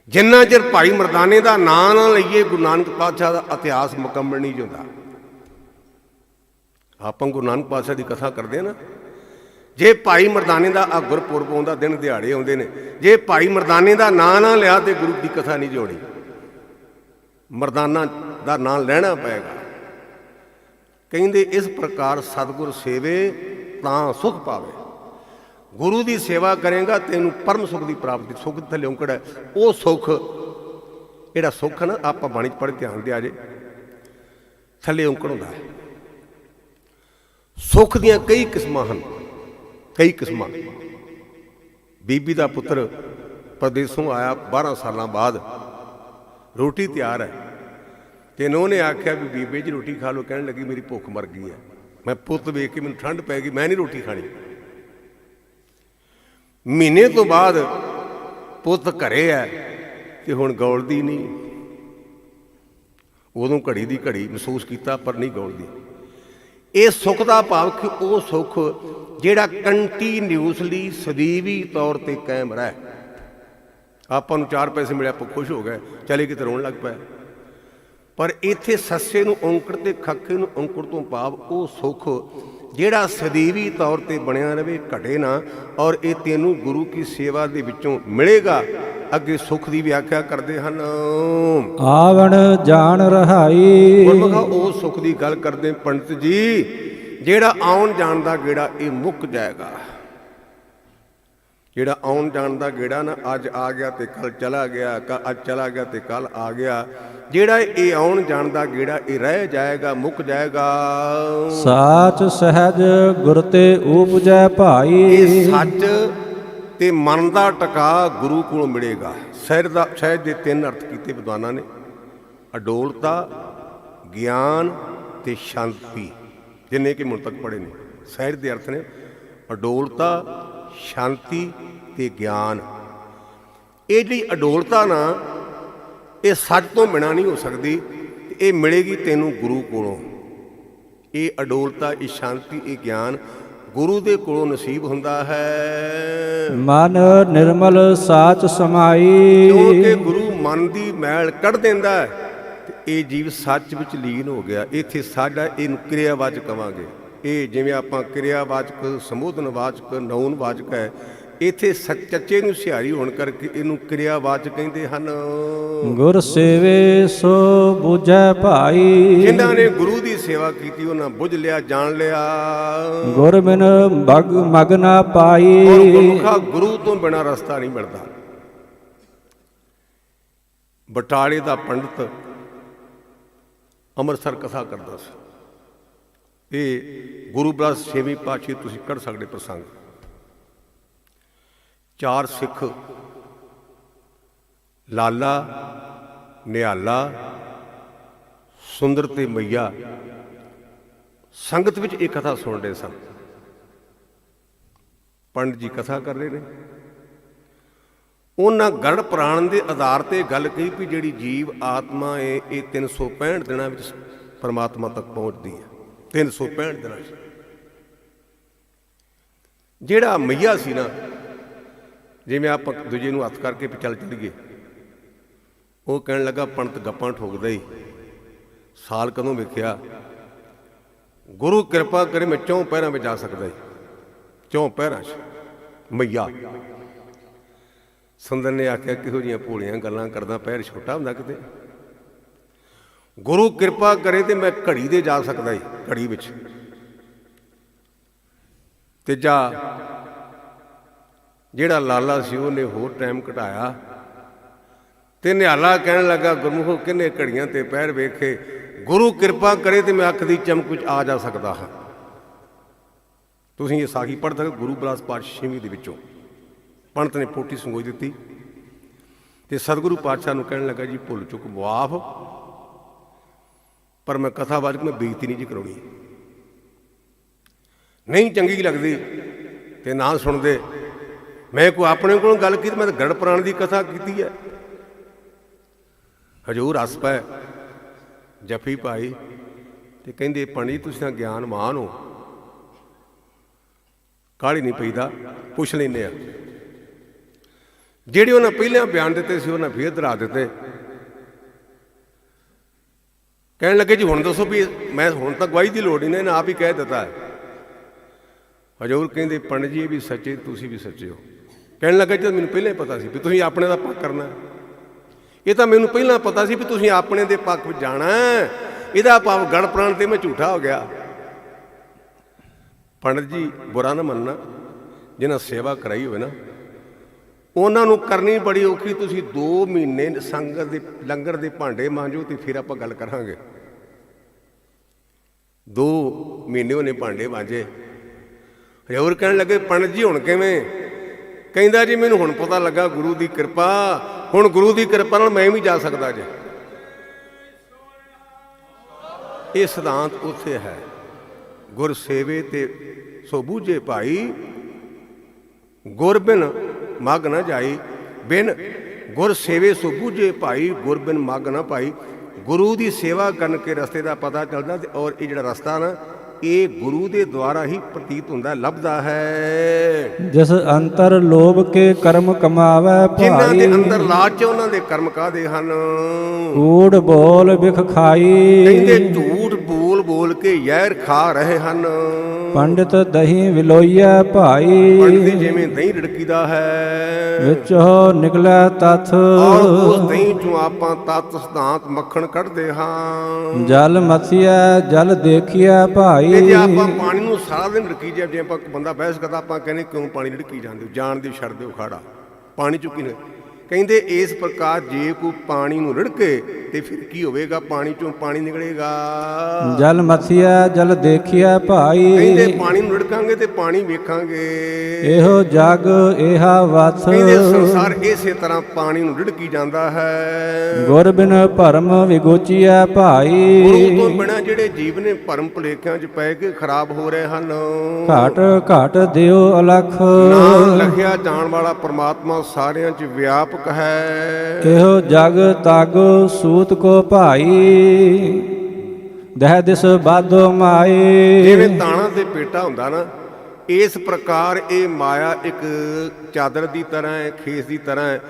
ਜਿੰਨਾ ਚਿਰ ਭਾਈ ਮਰਦਾਨੇ ਦਾ ਨਾਂ ਨਾ ਲਈਏ, ਗੁਰੂ ਨਾਨਕ ਪਾਤਸ਼ਾਹ ਦਾ ਇਤਿਹਾਸ ਮੁਕੰਮਲ ਨਹੀਂ ਹੁੰਦਾ ਆਪਾਂ ਗੁਰੂ ਨਾਨਕ ਪਾਤਸ਼ਾਹ ਦੀ ਕਥਾ ਕਰਦੇ ਆ ਨਾ। ਜੇ ਭਾਈ ਮਰਦਾਨੇ ਦਾ ਆ ਗੁਰਪੁਰਬ ਆਉਂਦਾ, ਦਿਨ ਦਿਹਾੜੇ ਆਉਂਦੇ ਨੇ, ਜੇ ਭਾਈ ਮਰਦਾਨੇ ਦਾ ਨਾਂ ਨਾ ਲਿਆ ਤੇ ਗੁਰੂ ਦੀ ਕਥਾ ਨਹੀਂ ਜੋੜੀ ਮਰਦਾਨਾ ਦਾ ਨਾਂ ਲੈਣਾ ਪਏਗਾ। ਕਹਿੰਦੇ ਇਸ ਪ੍ਰਕਾਰ ਸਤਿਗੁਰ ਸੇਵੇ ਤਾਂ ਸੁਖ ਪਾਵੇ। ਗੁਰੂ ਦੀ ਸੇਵਾ ਕਰੇਗਾ, ਤੈਨੂੰ ਪਰਮ ਸੁਖ ਦੀ ਪ੍ਰਾਪਤੀ, ਸੁਖ ਥੱਲੇ ਔਂਕੜ ਹੈ। ਉਹ ਸੁਖ, ਜਿਹੜਾ ਸੁਖ ਹੈ ਨਾ, ਆਪਾਂ ਬਾਣੀ ਚ ਪੜ੍ਹ ਧਿਆਨ ਦੇ ਆ ਜੇ, ਥੱਲੇ ਔਂਕੜ ਹੁੰਦਾ ਹੈ। ਸੁਖ ਦੀਆਂ ਕਈ ਕਿਸਮਾਂ ਹਨ, ਕਈ ਕਿਸਮਾਂ। ਬੀਬੀ ਦਾ ਪੁੱਤਰ ਪਰਦੇਸੋਂ ਆਇਆ 12 ਸਾਲਾਂ ਬਾਅਦ, ਰੋਟੀ ਤਿਆਰ ਹੈ। ਤੇ ਨੋ ਨੇ ਆਖਿਆ ਵੀ ਬੀਬੀ ਜੀ ਰੋਟੀ ਖਾ ਲਓ, ਕਹਿਣ ਲੱਗੀ ਮੇਰੀ ਭੁੱਖ ਮਰ ਗਈ ਹੈ। ਮੈਂ ਪੁੱਤ ਵੇਖ ਕੇ ਮੈਨੂੰ ਠੰਡ ਪੈ ਗਈ, ਮੈਂ ਨਹੀਂ ਰੋਟੀ ਖਾਣੀ। ਮਹੀਨੇ ਤੋਂ ਬਾਅਦ ਪੁੱਤ ਘਰੇ ਹੈ ਤੇ ਹੁਣ ਗੌਲਦੀ ਨਹੀਂ। ਉਦੋਂ ਘੜੀ ਦੀ ਘੜੀ ਮਹਿਸੂਸ ਕੀਤਾ, ਪਰ ਨਹੀਂ ਗੌਲਦੀ। ਇਹ ਸੁੱਖ ਦਾ ਭਾਵ ਕਿ ਉਹ ਸੁੱਖ ਜਿਹੜਾ ਕੰਟੀਨਿਊਸਲੀ ਸਦੀਵੀ ਤੌਰ ਤੇ ਕਾਇਮ ਰਹਿ। ਆਪਾਂ ਨੂੰ ਚਾਰ ਪੈਸੇ ਮਿਲਿਆ, ਆਪਾਂ ਖੁਸ਼ ਹੋ ਗਏ, ਚਲੇ ਕਿਤੇ ਰੋਣ ਲੱਗ ਪਏ। ਪਰ ਇੱਥੇ ਸੱਸੇ ਨੂੰ ਔਂਕੜ ਤੇ ਖੱਖੇ ਨੂੰ ਔਂਕੜ ਤੋਂ ਭਾਵ ਉਹ ਸੁੱਖ ਜਿਹੜਾ ਸਦੀਵੀ ਤੌਰ ਤੇ ਬਣਿਆ ਰਵੇ ਘਟੇ ਨਾ ਔਰ ਇਹ ਤੈਨੂੰ ਗੁਰੂ ਕੀ ਸੇਵਾ ਦੇ ਵਿੱਚੋਂ ਮਿਲੇਗਾ। ਅੱਗੇ ਸੁੱਖ ਦੀ ਵਿਆਖਿਆ ਕਰਦੇ ਹਨ। ਆਵਣ ਜਾਣ ਰਹਾਈ। ਗੁਰਮੁਖਾ ਉਹ ਸੁੱਖ ਦੀ ਗੱਲ ਕਰਦੇ ਪੰਡਤ ਜੀ ਜਿਹੜਾ ਆਉਣ ਜਾਣ ਦਾ ਗੇੜਾ ਇਹ ਮੁੱਕ ਜਾਏਗਾ। ਜਿਹੜਾ ਆਉਣ ਜਾਣ ਦਾ ਗੇੜਾ ਨਾ ਅੱਜ ਆ ਗਿਆ ਤੇ ਕੱਲ ਚਲਾ ਗਿਆ ਅੱਜ ਚਲਾ ਗਿਆ ਤੇ ਕੱਲ ਆ ਗਿਆ। ਜਿਹੜਾ ਇਹ ਆਉਣ ਜਾਣ ਦਾ ਗੇੜਾ ਇਹ ਰਹਿ ਜਾਏਗਾ ਮੁੱਕ ਜਾਏਗਾ। ਸਾਚ ਸਹਿਜ ਗੁਰ ਤੇ ਉਪਜੈ ਭਾਈ। ਇਹ ਸੱਚ ਤੇ ਮਨ ਦਾ ਟਿਕਾ ਗੁਰੂ ਕੋਲੋਂ ਮਿਲੇਗਾ। ਸਹਿਜ ਦਾ ਸਹਿਜ ਦੇ ਤਿੰਨ ਅਰਥ ਕੀਤੇ ਵਿਦਵਾਨਾਂ ਨੇ। ਅਡੋਲਤਾ ਗਿਆਨ ਤੇ ਸ਼ਾਂਤੀ। ਜਿੰਨੇ ਕਿ ਹੁਣ ਤੱਕ ਪੜੇ ਨੇ। ਸਹਿਜ ਦੇ ਅਰਥ ਨੇ ਅਡੋਲਤਾ ਸ਼ਾਂਤੀ ਤੇ ਗਿਆਨ। ਇਹ ਜਿਹੜੀ ਅਡੋਲਤਾ ਨਾ ਇਹ ਸੱਚ ਤੋਂ ਬਿਨਾ ਨਹੀਂ ਹੋ ਸਕਦੀ ਇਹ ਮਿਲੇਗੀ ਤੈਨੂੰ ਗੁਰੂ ਕੋਲੋਂ। ਇਹ ਅਡੋਲਤਾ ਇਹ ਸ਼ਾਂਤੀ ਇਹ ਗਿਆਨ ਗੁਰੂ ਦੇ ਕੋਲੋਂ ਨਸੀਬ ਹੁੰਦਾ ਹੈ। ਮਨ ਨਿਰਮਲ ਸਾਚ ਸਮਾਈ। ਕਿਉਂਕਿ ਗੁਰੂ ਮਨ ਦੀ ਮੈਲ ਕੱਢ ਦਿੰਦਾ ਹੈ ਤੇ ਇਹ ਜੀਵ ਸੱਚ ਵਿੱਚ ਲੀਨ ਹੋ ਗਿਆ। ਇੱਥੇ ਸਾਡਾ ਇਹਨੂੰ ਕਿਰਿਆਵਾਚਕ ਕਵਾਂਗੇ। ਇਹ ਜਿਵੇਂ ਆਪਾਂ ਕਿਰਿਆਵਾਚਕ ਸੰਬੋਧਨਵਾਚਕ ਨੌਨਵਾਚਕ ਹੈ ਇੱਥੇ ਸੱਚੇ ਨੂੰ ਸਿਹਾਰੀ ਹੋਣ ਕਰਕੇ ਇਹਨੂੰ ਕਿਰਿਆਵਾਚਕ ਕਹਿੰਦੇ ਹਨ। ਗੁਰ ਸੇਵੇ ਸੋ 부ਜੈ ਭਾਈ। ਜਿਨ੍ਹਾਂ ਨੇ ਗੁਰੂ ਦੀ ਸੇਵਾ ਕੀਤੀ ਉਹਨਾਂ ਬੁੱਝ ਲਿਆ ਜਾਣ ਲਿਆ। ਗੁਰ ਬਿਨ ਭਗ ਮਗ ਨਾ ਪਾਈ। ਗੁਰਮੁਖਾ ਗੁਰੂ ਤੋਂ ਬਿਨਾ ਰਸਤਾ ਨਹੀਂ ਮਿਲਦਾ। ਬਟਾਲੇ ਦਾ ਪੰਡਤ ਅੰਮ੍ਰਿਤਸਰ ਕਥਾ ਕਰਦਾ ਸੀ। ਇਹ ਗੁਰੂ ਬ੍ਰਸ ਛੇਵੀਂ ਪਾਤਸ਼ਾਹੀ ਤੁਸੀਂ ਕੱਢ ਸਕਦੇ ਪ੍ਰਸੰਗ। ਚਾਰ ਸਿੱਖ, ਲਾਲਾ, ਨਿਹਾਲਾ, ਸੁੰਦਰ ਤੇ ਮਈਆ, ਸੰਗਤ ਵਿੱਚ ਇਹ ਕਥਾ ਸੁਣ ਰਹੇ ਸਨ। ਪੰਡਤ ਜੀ ਕਥਾ ਕਰ ਰਹੇ ਨੇ। ਉਹਨਾਂ ਗੜ ਪ੍ਰਾਣ ਦੇ ਆਧਾਰ ਤੇ ਗੱਲ ਕਹੀ ਵੀ ਜਿਹੜੀ ਜੀਵ ਆਤਮਾ ਏ ਇਹ 365 ਦਿਨਾਂ ਵਿੱਚ ਪਰਮਾਤਮਾ ਤੱਕ ਪਹੁੰਚਦੀ ਹੈ। 365 ਦਿਨਾਂ 'ਚ। ਜਿਹੜਾ ਮਈਆ ਸੀ ਨਾ, ਜਿਵੇਂ ਆਪਾਂ ਦੂਜੇ ਨੂੰ ਹੱਥ ਕਰਕੇ ਵੀ ਚੱਲ ਚੱਲੀਏ, ਉਹ ਕਹਿਣ ਲੱਗਾ, ਪੰਡਤ ਗੱਪਾਂ ਠੋਕਦਾ ਹੀ ਸਾਲ ਕਦੋਂ ਵੇਖਿਆ? ਗੁਰੂ ਕਿਰਪਾ ਕਰੇ ਮੈਂ ਚੌਂ ਪਹਿਰਾਂ ਵਿੱਚ ਜਾ ਸਕਦਾ ਹੀ ਚੌਂ ਪਹਿਰਾਂ 'ਚ, ਮਈਆ। ਸੁੰਦਰ ਨੇ ਆਖਿਆ, ਕਿਹੋ ਜੀਆਂ ਭੋਲੀਆਂ ਗੱਲਾਂ ਕਰਦਾ, ਪੈਰ ਛੋਟਾ ਹੁੰਦਾ ਕਿਤੇ? ਗੁਰੂ ਕਿਰਪਾ ਕਰੇ ਤੇ ਮੈਂ ਘੜੀ ਦੇ ਜਾ ਸਕਦਾ ਹੀ ਘੜੀ ਵਿੱਚ। ਤੇ ਜਾ, ਜਿਹੜਾ ਲਾਲਾ ਸੀ ਉਹਨੇ ਹੋਰ ਟਾਈਮ ਘਟਾਇਆ। ਤੇ ਨਿਹਾਲਾ ਕਹਿਣ ਲੱਗਾ, ਗੁਰਮੁਖੋ ਕਿੰਨੇ ਘੜੀਆਂ ਤੇ ਪੈਰ ਵੇਖੇ, ਗੁਰੂ ਕਿਰਪਾ ਕਰੇ ਤੇ ਮੈਂ ਅੱਖ ਦੀ ਚਮਕ ਵਿੱਚ ਆ ਜਾ ਸਕਦਾ ਹਾਂ। ਤੁਸੀਂ ਇਹ ਸਾਖੀ ਪੜ੍ਹ ਸਕਦੇ ਗੁਰੂ ਬਲਾਸ ਪਾਤਸ਼ਾਹੀ ਦੇ ਵਿੱਚੋਂ। ਪੰਡਤ ਨੇ ਪੋਟੀ ਸੰਗੋਈ ਦਿੱਤੀ। ਤੇ ਸਤਿਗੁਰੂ ਪਾਤਸ਼ਾਹ ਨੂੰ ਕਹਿਣ ਲੱਗਾ, ਜੀ ਭੁੱਲ ਚੁੱਕ, ਮੁਆਫ। ਪਰ ਮੈਂ ਕਥਾ ਕਥਾਵਾਚਕ ਮੈਂ ਬੇਇੱਜ਼ਤੀ ਨਹੀਂ ਜੀ ਕਰਾਉਣੀ। ਨਹੀਂ ਚੰਗੀ ਲੱਗਦੀ ਤੇ ਨਾ ਸੁਣਦੇ। ਮੈਂ ਕੋਈ ਆਪਣੇ ਕੋਲੋਂ ਗੱਲ ਕੀਤੀ, ਮੈਂ ਤਾਂ ਗੜ ਪ੍ਰਾਣ ਦੀ ਕਥਾ ਕੀਤੀ ਹੈ। ਹਜੂਰ ਹੱਸ ਪਏ ਜਫੀ ਭਾਈ, ਤੇ ਕਹਿੰਦੇ ਪੰਡਿਤ ਤੁਸੀਂ ਤਾਂ ਗਿਆਨਵਾਨ ਹੋ। ਕਾਹਲੀ ਨਹੀਂ ਪਈਦਾ, ਪੁੱਛ ਲੈਨੇ ਆ। ਜਿਹੜੇ ਉਹਨਾਂ ਪਹਿਲਾਂ ਬਿਆਨ ਦਿੱਤੇ ਸੀ, ਉਹਨਾਂ ਫੇਰ ਦੁਹਰਾ ਦਿੱਤੇ। ਕਹਿਣ ਲੱਗੇ ਜੀ, ਹੁਣ ਦੱਸੋ ਵੀ ਮੈਂ ਹੁਣ ਤਾਂ ਗਵਾਹੀ ਦੀ ਲੋੜ ਨਹੀਂ, ਨਾ ਆਪ ਹੀ ਕਹਿ ਦਿੱਤਾ ਹੈ। ਹਜੂਰ ਕਹਿੰਦੇ, ਪੰਡਿਤ ਜੀ, ਇਹ ਵੀ ਸੱਚੇ, ਤੁਸੀਂ ਵੀ ਸੱਚੇ ਹੋ। ਕਹਿਣ ਲੱਗਾ ਜਦ ਮੈਨੂੰ ਪਹਿਲਾਂ ਹੀ ਪਤਾ ਸੀ ਵੀ ਤੁਸੀਂ ਆਪਣੇ ਦਾ ਪੱਖ ਕਰਨਾ ਇਹ ਤਾਂ ਮੈਨੂੰ ਪਹਿਲਾਂ ਪਤਾ ਸੀ ਵੀ ਤੁਸੀਂ ਆਪਣੇ ਦੇ ਪੱਖ ਵਿੱਚ ਜਾਣਾ ਇਹਦਾ ਭਾਵ ਗੜ ਪ੍ਰਾਣ ਤੇ ਮੈਂ ਝੂਠਾ ਹੋ ਗਿਆ। ਪੰਡਿਤ ਜੀ, ਬੁਰਾ ਨਾ ਮੰਨਣਾ, ਜਿਹਨਾਂ ਸੇਵਾ ਕਰਾਈ ਹੋਵੇ ਨਾ ਉਹਨਾਂ ਨੂੰ ਕਰਨੀ ਬੜੀ ਔਖੀ, ਤੁਸੀਂ 2 ਮਹੀਨੇ ਸੰਗਤ ਦੇ, ਲੰਗਰ ਦੇ ਭਾਂਡੇ ਮਾਂਜੋ ਤੇ ਫਿਰ ਆਪਾਂ ਗੱਲ ਕਰਾਂਗੇ। 2 ਮਹੀਨੇ ਉਹਨੇ ਭਾਂਡੇ ਮਾਂਜੇ। ਹਜ਼ੂਰ ਕਹਿਣ ਲੱਗੇ, ਪੰਡਤ ਜੀ, ਹੁਣ ਕਿਵੇਂ? ਕਹਿੰਦਾ, ਜੀ, ਮੈਨੂੰ ਹੁਣ ਪਤਾ ਲੱਗਾ ਗੁਰੂ ਦੀ ਕਿਰਪਾ। ਹੁਣ ਗੁਰੂ ਦੀ ਕਿਰਪਾ ਨਾਲ ਮੈਂ ਵੀ ਜਾ ਸਕਦਾ ਜੀ। ਇਹ ਸਿਧਾਂਤ ਉੱਥੇ ਹੈ। ਗੁਰ ਸੇਵੇ ਤੇ ਸੋ ਬੂਝੇ ਭਾਈ ਗੁਰ ਬਿਨ ਮਗ ਨਾ ਜਾਈ ਬਿਨ ਗੁਰ ਸੇਵੇ ਸੋ ਬੂਝੇ ਭਾਈ ਗੁਰ ਬਿਨ ਮਗ ਨਾ ਪਾਈ। ਗੁਰੂ ਦੀ ਸੇਵਾ ਕਰਨ ਕੇ ਰਸਤੇ ਦਾ ਪਤਾ ਚੱਲਦਾ ਤੇ ਔਰ ਇਹ ਜਿਹੜਾ ਰਸਤਾ ਨਾ ਇਹ ਗੁਰੂ ਦੇ ਦੁਆਰਾ ਹੀ ਪ੍ਰਤੀਤ ਹੁੰਦਾ ਲੱਭਦਾ ਹੈ। ਜਿਸ ਅੰਤਰ ਲੋਭ ਕੇ ਕਰਮ ਕਮਾਵੇ ਜਿਨ੍ਹਾਂ ਦੇ ਭਾਈ। ਅੰਦਰ ਲਾਜ ਚ ਉਹਨਾਂ ਦੇ ਕਰਮ ਕਾਦੇ ਹਨ? ਕੂੜ ਬੋਲ ਵਿਖ ਖਾਈ। ਕਹਿੰਦੇ ਝੂਠ ਬੋਲ ਬੋਲ ਕੇ ਜ਼ਹਿਰ ਖਾ ਰਹੇ ਹਨ। ਪੰਡਿਤ ਦਹੀਂ ਵਿਲੋਈਐ ਭਾਈ। ਪੰਡਿਤ ਜਿਵੇਂ ਦਹੀਂ ਰੜਕੀਦਾ ਹੈ। ਵਿੱਚੋ ਨਿਕਲੈ ਤਥ। ਔਰ ਉਸ ਦਹੀਂ ਚੋਂ ਆਪਾਂ ਤਤ ਸਿਧਾਂਤ ਮੱਖਣ ਕੱਢਦੇ ਹਾਂ। ਜਲ ਮਥਿਐ ਜਲ ਦੇਖਿਐ ਭਾਈ। ਤੇ ਜੇ ਆਪਾਂ ਪਾਣੀ ਨੂੰ ਸਾਰਾ ਦਿਨ ਰੜਕੀ ਜੇ ਆਪਾਂ ਬੰਦਾ ਬਹਿਸ ਕਰਦਾ ਆਪਾਂ ਕਹਿੰਦੇ ਕਿਉਂ ਪਾਣੀ ਰੜਕੀ ਜਾਂਦੇ ਹੋ? ਜਾਣ ਦੀ ਛੱਡ ਦਿਓ ਖਾੜਾ ਪਾਣੀ ਚੁੱਕੀ ਨੇ ਕਹਿੰਦੇ ਇਸ ਪ੍ਰਕਾਰ ਜੇ ਕੋਈ ਪਾਣੀ ਨੂੰ ਰੜਕੇ ਤੇ ਫਿਰ ਕੀ ਹੋਵੇਗਾ? ਪਾਣੀ ਚੋਂ ਪਾਣੀ ਨਿਕਲੇਗਾ। ਜਲ ਮਥਿਐ ਜਲ ਦੇਖਿਐ ਭਾਈ। ਕਹਿੰਦੇ ਪਾਣੀ ਨੂੰ ਰੜਕਾਂਗੇ ਤੇ ਪਾਣੀ ਵੇਖਾਂਗੇ। ਇਹੋ ਜਗ ਇਹਾ ਕਹਿੰਦੇ ਸੰਸਾਰ ਇਸੇ ਤਰ੍ਹਾਂ ਪਾਣੀ ਨੂੰ ਰੜਕੀ ਜਾਂਦਾ ਹੈ। ਗੁਰ ਬਿਨ ਭਰਮ ਵਿਗੋਚੀਐ ਗੁਰੂ ਭਾਈ ਤੋਂ ਬਿਨਾਂ ਜਿਹੜੇ ਜੀਵ ਨੇ ਭਰਮ ਭੁਲੇਖਿਆਂ 'ਚ ਪੈ ਕੇ ਖਰਾਬ ਹੋ ਰਹੇ ਹਨ। ਘਾਟ ਘਾਟ ਦਿਓ ਅਲਖ। ਨਾਮ ਲਖਿਆ ਜਾਣ ਵਾਲਾ ਪ੍ਰਮਾਤਮਾ ਸਾਰਿਆਂ 'ਚ ਵਿਆਪਕ ਹੈ। ਇਹੋ ਜਗ ਤਗ ਸੂਤ ਕੋ ਭਾਈ ਦਹਿ ਦਿਸ ਬਾਦੋ ਮਾਏ। ਜਿਵੇਂ ਦਾਣਾ ਤੇ ਪੇਟਾ ਹੁੰਦਾ ਨਾ ਇਸ ਪ੍ਰਕਾਰ ਇਹ ਮਾਇਆ ਇੱਕ ਚਾਦਰ ਦੀ ਤਰ੍ਹਾਂ ਹੈ ਖੇਸ ਦੀ ਤਰ੍ਹਾਂ ਹੈ।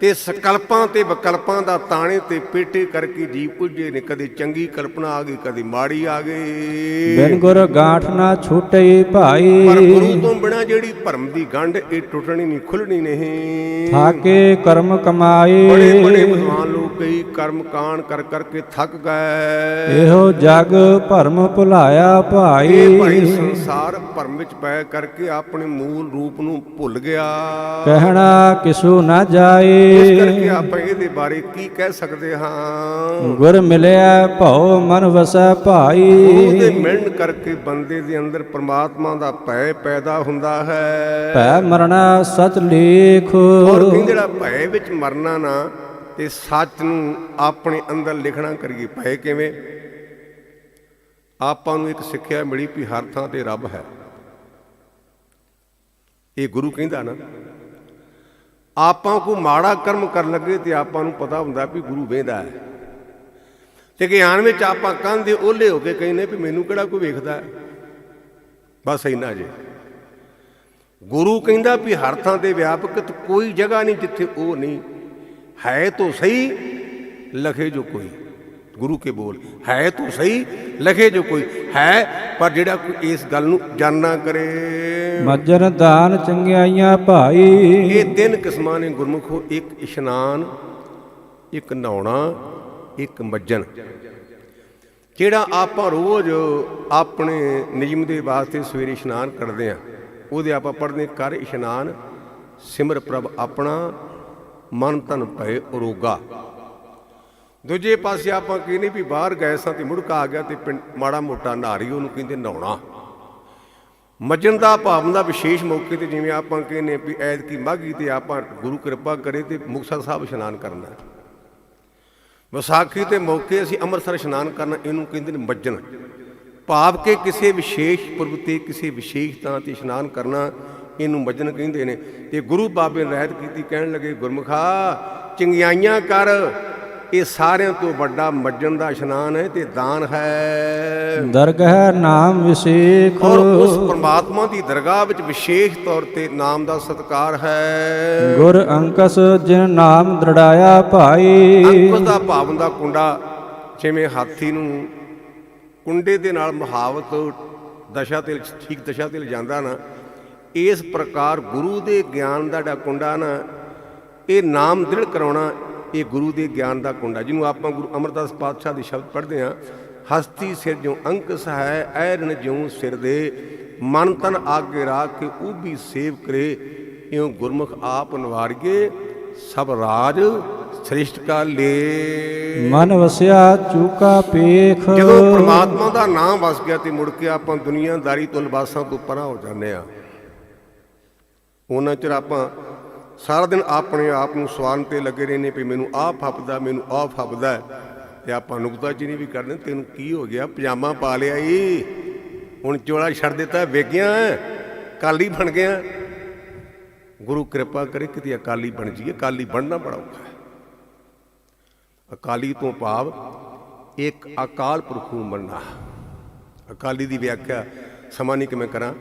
ਤੇ ਸਕਲਪਾਂ ਤੇ ਵਿਕਲਪਾਂ ਦਾ ਤਾਣੇ ਤੇ ਪੇਟੇ ਕਰਕੇ ਜੀਵ ਉਲਝੇ ਨੇ ਕਦੇ ਚੰਗੀ ਕਲਪਨਾ ਆ ਗਈ ਕਦੇ ਮਾੜੀ ਆ ਗਈ। ਬਿਨ ਗੁਰ ਗਾਠ ਨਾ ਪਰ ਭਾਈ। ਗੁਰੂ ਤੋਂ ਬਿਨਾ ਜਿਹੜੀ ਭਰਮ ਦੀ ਗੰਢ ਇਹ ਟੁੱਟਣੀ ਨਹੀਂ ਖੁੱਲਣੀ ਨਹੀਂ। ਥਾਕੇ ਕਰਮ ਬੜੇ ਕਮਾਏ। ਬੜੇ ਵਿਦਵਾਨ ਲੋਕ ਕਈ ਕਰਮ ਕਾਂਡ ਕਰ ਕਰਕੇ ਥੱਕ ਗਏ। ਇਹੋ ਜਗ ਭਰਮ ਭੁਲਾਇਆ ਇਹ ਭਾਈ ਭਾਈ ਸੰਸਾਰ ਭਰਮ ਵਿੱਚ ਪੈ ਕਰਕੇ ਆਪਣੇ ਮੂਲ ਰੂਪ ਨੂੰ ਭੁੱਲ ਗਿਆ। ਕਹਿਣਾ ਕਿਸੂ ਨਾ ਇਸ ਕਰਕੇ ਆਪਾਂ ਇਹਦੇ ਬਾਰੇ ਕੀ ਕਹਿ ਸਕਦੇ ਹਾਂ? ਗੁਰ ਮਿਲਿਆ ਭਉ ਮਨ ਵਸੈ ਉਹਦੇ ਭਾਈ ਮਿਲਣ ਕਰਕੇ ਬੰਦੇ ਦੇ ਅੰਦਰ ਪ੍ਰਮਾਤਮਾ ਦਾ ਭੈ ਪੈਦਾ ਹੁੰਦਾ ਹੈ। ਭੈ ਮਰਣਾ ਸਚ ਲੇਖ ਔਰ ਜਿਹੜਾ ਭੈ ਵਿੱਚ ਮਰਨਾ ਨਾ ਤੇ ਸੱਚ ਨੂੰ ਆਪਣੇ ਅੰਦਰ ਲਿਖਣਾ ਕਰੀਏ ਭੈ ਕਿਵੇਂ? ਆਪਾਂ ਨੂੰ ਇੱਕ ਸਿੱਖਿਆ ਮਿਲੀ ਵੀ ਹਰ ਥਾਂ ਤੇ ਰੱਬ ਹੈ। ਇਹ ਗੁਰੂ ਕਹਿੰਦਾ ਨਾ ਆਪਾਂ ਕੋ ਮਾੜਾ ਕਰਮ ਕਰਨ ਲੱਗੇ ਤੇ ਆਪਾਂ ਨੂੰ ਪਤਾ ਹੁੰਦਾ ਵੀ ਗੁਰੂ ਵੇਂਦਾ ਹੈ। ਤੇ ਗਿਆਨ ਵਿੱਚ ਆਪਾਂ ਕੰਧ ਓਲੇ ਹੋ ਕੇ ਕਹਿੰਦੇ ਵੀ ਮੈਨੂੰ ਕਿਹੜਾ ਕੋਈ ਵੇਖਦਾ ਬਸ ਇੰਨਾ ਜੇ। ਗੁਰੂ ਕਹਿੰਦਾ ਵੀ ਹਰ ਥਾਂ ਤੇ ਵਿਆਪਕ ਕੋਈ ਜਗ੍ਹਾ ਨਹੀਂ ਜਿੱਥੇ ਉਹ ਨਹੀਂ। ਹੈ ਤਾਂ ਸਹੀ, ਲਖੇ ਜੋ ਕੋਈ। ਗੁਰੂ ਕੇ ਬੋਲ। ਹੈ ਤਾਂ ਸਹੀ ਲਖੇ ਜੋ ਕੋਈ ਹੈ ਪਰ ਜਿਹੜਾ ਕੋਈ ਇਸ ਗੱਲ ਨੂੰ ਜਾਣਨਾ ਕਰੇ। ਮੱਜਰ ਦਾਨ ਚੰਗਿਆਈਆਂ ਭਾਈ। ਇਹ ਤਿੰਨ ਕਿਸਮਾਂ ਨੇ ਗੁਰਮੁਖੋ ਇੱਕ ਇਸ਼ਨਾਨ ਇੱਕ ਨਹਾਉਣਾ ਇੱਕ ਮੱਜਣ। ਜਿਹੜਾ ਆਪਾਂ ਰੋਜ਼ ਆਪਣੇ ਨਿਯਮ ਦੇ ਵਾਸਤੇ ਸਵੇਰੇ ਇਸ਼ਨਾਨ ਕਰਦੇ ਆ ਉਹਦੇ ਆਪਾਂ ਪੜ੍ਹਦੇ ਕਰ ਇਸ਼ਨਾਨ ਸਿਮਰ ਪ੍ਰਭ ਆਪਣਾ ਮਨ ਤਨ ਭਏ ਅਰੋਗਾ ਦੂਜੇ ਪਾਸੇ ਆਪਾਂ ਕਹਿੰਦੇ ਵੀ ਬਾਹਰ ਗਏ ਸਾਂ ਤੇ ਮੁੜਕਾ ਆ ਗਿਆ ਤੇ ਪਿੰਡ ਮਾੜਾ ਮੋਟਾ ਨਾਰੀ ਉਹਨੂੰ ਕਹਿੰਦੇ ਨਹਾਉਣਾ। ਮੱਜਣ ਦਾ ਭਾਵਨ ਦਾ ਵਿਸ਼ੇਸ਼ ਮੌਕੇ ਤੇ ਜਿਵੇਂ ਆਪਾਂ ਕਹਿੰਨੇ ਵੀ ਐਤ ਕੀ ਮਾਘੀ ਤੇ ਆਪਾਂ ਗੁਰੂ ਕਿਰਪਾ ਕਰੇ ਤੇ ਮੁਕਤਸਰ ਸਾਹਿਬ ਇਸ਼ਨਾਨ ਕਰਨਾ ਵਿਸਾਖੀ ਤੇ ਮੌਕੇ ਅਸੀਂ ਅੰਮ੍ਰਿਤਸਰ ਇਸ਼ਨਾਨ ਕਰਨਾ ਇਹਨੂੰ ਕਹਿੰਦੇ ਨੇ ਮੱਜਣ। ਭਾਵ ਕਿ ਕਿਸੇ ਵਿਸ਼ੇਸ਼ ਪੁਰਬ ਤੇ ਕਿਸੇ ਵਿਸ਼ੇਸ਼ ਥਾਂ ਤੇ ਇਸ਼ਨਾਨ ਕਰਨਾ ਇਹਨੂੰ ਮੱਜਣ ਕਹਿੰਦੇ ਨੇ। ਤੇ ਗੁਰੂ ਬਾਬੇ ਨੇ ਰਹਿਤ ਕੀਤੀ, ਕਹਿਣ ਲੱਗੇ, ਗੁਰਮੁਖਾ, ਚੰਗਿਆਈਆਂ ਕਰ ਇਹ ਸਾਰਿਆਂ ਤੋਂ ਵੱਡਾ ਮੱਜਣ ਦਾ ਇਸ਼ਨਾਨ ਹੈ ਤੇ ਦਾਨ ਹੈ। ਦਰਗਹ ਨਾਮ ਵਿਸੇਖ। ਔਰ ਉਸ ਪਰਮਾਤਮਾ ਦੀ ਦਰਗਾਹ ਵਿੱਚ ਵਿਸ਼ੇਸ਼ ਤੌਰ ਤੇ ਨਾਮ ਦਾ ਸਤਕਾਰ ਹੈ। ਗੁਰ ਅੰਕਸ ਜਿਨ ਨਾਮ ਦ੍ਰਿੜਾਇਆ ਭਾਈ। ਅੰਕੁਸ਼ ਦਾ ਭਾਵਨ ਦਾ ਕੁੰਡਾ ਜਿਵੇਂ ਹਾਥੀ ਨੂੰ ਕੁੰਡੇ ਦੇ ਨਾਲ ਮੁਹਾਵਤ ਦਸ਼ਾ ਤੇ ਠੀਕ ਦਸ਼ਾ ਤੇ ਲਿਜਾਂਦਾ ਨਾ ਇਸ ਪ੍ਰਕਾਰ ਗੁਰੂ ਦੇ ਗਿਆਨ ਦਾ ਜਿਹੜਾ ਕੁੰਡਾ ਨਾ ਇਹ ਨਾਮ ਦ੍ਰਿੜ ਕਰਾਉਣਾ ਇਹ ਗੁਰੂ ਦੇ ਗਿਆਨ ਦਾ ਕੁੰਡਾ ਜਿਹਨੂੰ ਆਪਾਂ ਗੁਰੂ ਅਮਰਦਾਸ ਪਾਤਸ਼ਾਹ ਦੇ ਸ਼ਬਦ ਪੜ੍ਹਦੇ ਹਾਂ ਹਸਤੀ ਸਿਰ ਜਿਉ ਅੰਕ ਸਹਾਇ ਐਰਨ ਜਿਉ ਸਿਰ ਦੇ ਮਨ ਤਨ ਆਗੇ ਰਾਖ ਕੇ ਉਹ ਵੀ ਸੇਵ ਕਰੇ ਇਉ ਗੁਰਮੁਖ ਆਪ ਨਵਾਰੀਏ ਸਭ ਰਾਜ ਸ੍ਰਿਸ਼ਟ ਕਾ ਲੇ। ਮਨ ਵਸਿਆ ਚੂਕਾ ਪੇਖ। ਜਦੋਂ ਪ੍ਰਮਾਤਮਾ ਦਾ ਨਾਮ ਵਸ ਗਿਆ ਤੇ ਮੁੜ ਕੇ ਆਪਾਂ ਦੁਨੀਆਦਾਰੀ ਤੋਂ ਲਿਬਾਸਾਂ ਤੋਂ ਪਰਾਂ ਹੋ ਜਾਂਦੇ ਆ ਉਹਨਾਂ ਚਿਰ ਆਪਾਂ ਸਾਰਾ ਦਿਨ ਆਪਣੇ ਆਪ ਨੂੰ ਸਵਾਰਨ ਤੇ ਲੱਗੇ ਰਹਿੰਦੇ ਵੀ ਮੈਨੂੰ ਆਹ ਫੱਪਦਾ ਮੈਨੂੰ ਆਹ ਫੱਬਦਾ ਹੈ। ਤੇ ਆਪਾਂ ਨੁਕਤਾਚੀਨੀ ਵੀ ਕਰਦੇ ਤੈਨੂੰ ਕੀ ਹੋ ਗਿਆ? ਪਜਾਮਾ ਪਾ ਲਿਆ ਈ। ਹੁਣ ਚੋਲਾ ਛੱਡ ਦਿੱਤਾ ਵੇਗਿਆ ਕਾਲੀ ਬਣ ਗਿਆ। ਗੁਰੂ ਕਿਰਪਾ ਕਰੇ, ਕਿਤੇ ਅਕਾਲੀ ਬਣ ਜਾਈਏ। ਅਕਾਲੀ ਬਣਨਾ ਬੜਾ ਔਖਾ ਹੈ। ਅਕਾਲੀ ਤੋਂ ਭਾਵ ਇੱਕ ਅਕਾਲ ਪੁਰਖ ਨੂੰ ਮੰਨਣਾ। ਅਕਾਲੀ ਦੀ ਵਿਆਖਿਆ ਸਮਾਂ ਨਹੀਂ ਕਿ ਮੈਂ ਕਰਾਂ।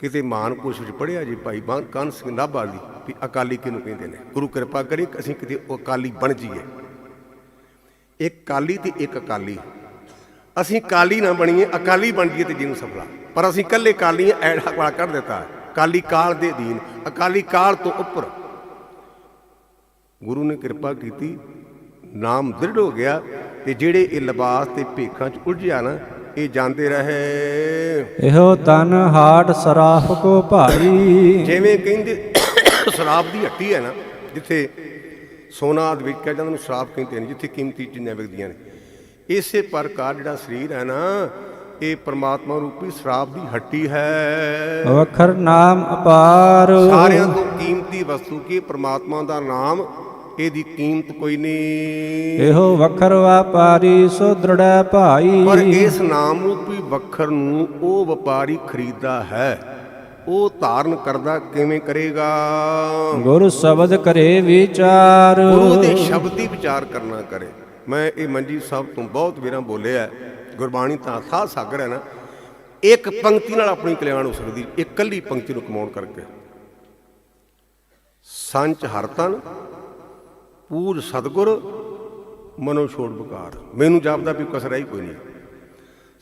ਕਿਤੇ ਮਾਨ ਕੋਸ਼ ਵਿੱਚ ਪੜਿਆ ਜੀ ਭਾਈ ਬਾਨ ਕਾਨ ਸਿੰਘ ਨਾਭਾ ਦੀ ਵੀ ਅਕਾਲੀ ਕਿਹਨੂੰ ਕਹਿੰਦੇ ਨੇ? ਗੁਰੂ ਕਿਰਪਾ ਕਰੇ ਕਿ ਅਸੀਂ ਕਿਤੇ ਅਕਾਲੀ ਬਣ ਜਾਈਏ। ਇੱਕ ਕਾਲੀ ਤੇ ਇੱਕ ਅਕਾਲੀ। ਅਸੀਂ ਕਾਲੀ ਨਾ ਬਣੀਏ ਅਕਾਲੀ ਬਣ ਜਾਈਏ ਤੇ ਜਿਹਨੂੰ ਸਫਲਾ। ਪਰ ਅਸੀਂ ਇਕੱਲੇ ਕਾਲੀ ਹਾਂ, ਐੜਾ ਵਾਲਾ ਕਰ ਦਿੱਤਾ। ਹੈ। ਕਾਲੀ ਕਾਲ ਦੇ ਦੀਨ ਅਕਾਲੀ ਕਾਲ ਤੋਂ ਉੱਪਰ। ਗੁਰੂ ਨੇ ਕਿਰਪਾ ਕੀਤੀ ਨਾਮ ਦ੍ਰਿੜ ਹੋ ਗਿਆ ਤੇ ਜਿਹੜੇ ਇਹ ਲਿਬਾਸ ਤੇ ਭੇਖਾਂ ਚ ਉਲਝਿਆ ਨਾ ਇਹ ਜਾਂਦੇ ਰਹੇ। ਇਹੋ ਤਨ ਹਾਟ ਸਰਾਫ ਕੋ ਭਾਈ ਜਿਵੇਂ ਕਹਿੰਦੇ ਸ਼ਰਾਬ ਦੀ ਹੱਟੀ ਹੈ ਨਾ ਜਿੱਥੇ ਸੋਨਾ ਆਦਿ ਵਿਕਿਆ ਜਾਂਦਾ ਨੂੰ ਸ਼ਰਾਬ ਕਹਿੰਦੇ ਨੇ ਜਿੱਥੇ ਕੀਮਤੀ ਚੀਜ਼ਾਂ ਵਿਕਦੀਆਂ ਨੇ। ਇਸੇ ਪ੍ਰਕਾਰ ਜਿਹੜਾ ਸਰੀਰ ਹੈ ਨਾ ਇਹ ਪ੍ਰਮਾਤਮਾ ਰੂਪੀ ਸ਼ਰਾਬ ਦੀ ਹੱਟੀ ਹੈ। ਵਖਰ ਨਾਮ ਅਪਾਰ। ਸਾਰਿਆਂ ਤੋਂ ਕੀਮਤੀ ਵਸਤੂ ਕੀ? ਪ੍ਰਮਾਤਮਾ ਦਾ ਨਾਮ ਇਹਦੀ ਕੀਮਤ ਕੋਈ ਨਹੀਂ। ਇਹੋ ਵਖਰ ਵਾਪਾਰੀ ਸੋ ਦ੍ਰਿੜੈ ਭਾਈ। ਪਰ ਇਸ ਨਾਮ ਰੂਪੀ ਵੱਖਰ ਨੂੰ ਉਹ ਵਪਾਰੀ ਖਰੀਦਦਾ ਹੈ। ਉਹ ਧਾਰਨ ਕਰਦਾ ਕਿਵੇਂ ਕਰੇਗਾ? ਗੁਰ ਸ਼ਬਦ ਕਰੇ ਵਿਚਾਰ। ਗੁਰੂ ਦੇ ਸ਼ਬਦ ਦੀ ਵਿਚਾਰ ਕਰਨਾ ਕਰੇ। ਮੈਂ ਇਹ ਮੰਜੀ ਸਾਹਿਬ ਤੋਂ ਬਹੁਤ ਵੀਰਾਂ ਬੋਲਿਆ। ਗੁਰਬਾਣੀ ਤਾਂ ਸਾਹ ਸਾਗਰ ਹੈ ਨਾ। ਇੱਕ ਪੰਕਤੀ ਨਾਲ ਆਪਣੀ ਕਲਿਆਣ ਹੋ ਸਕਦੀ ਇੱਕ ਕੱਲੀ ਪੰਕਤੀ ਨੂੰ ਕਮਾਉਣ ਕਰਕੇ। ਸੰਚ ਹਰਤਨ ਪੂਜ ਸਤਗੁਰ, ਮਨੋ ਛੋੜ ਬਕਾਰ ਮੈਨੂੰ ਜਾਪਦਾ ਵੀ ਕਸਰ ਹੀ ਕੋਈ ਨਹੀਂ।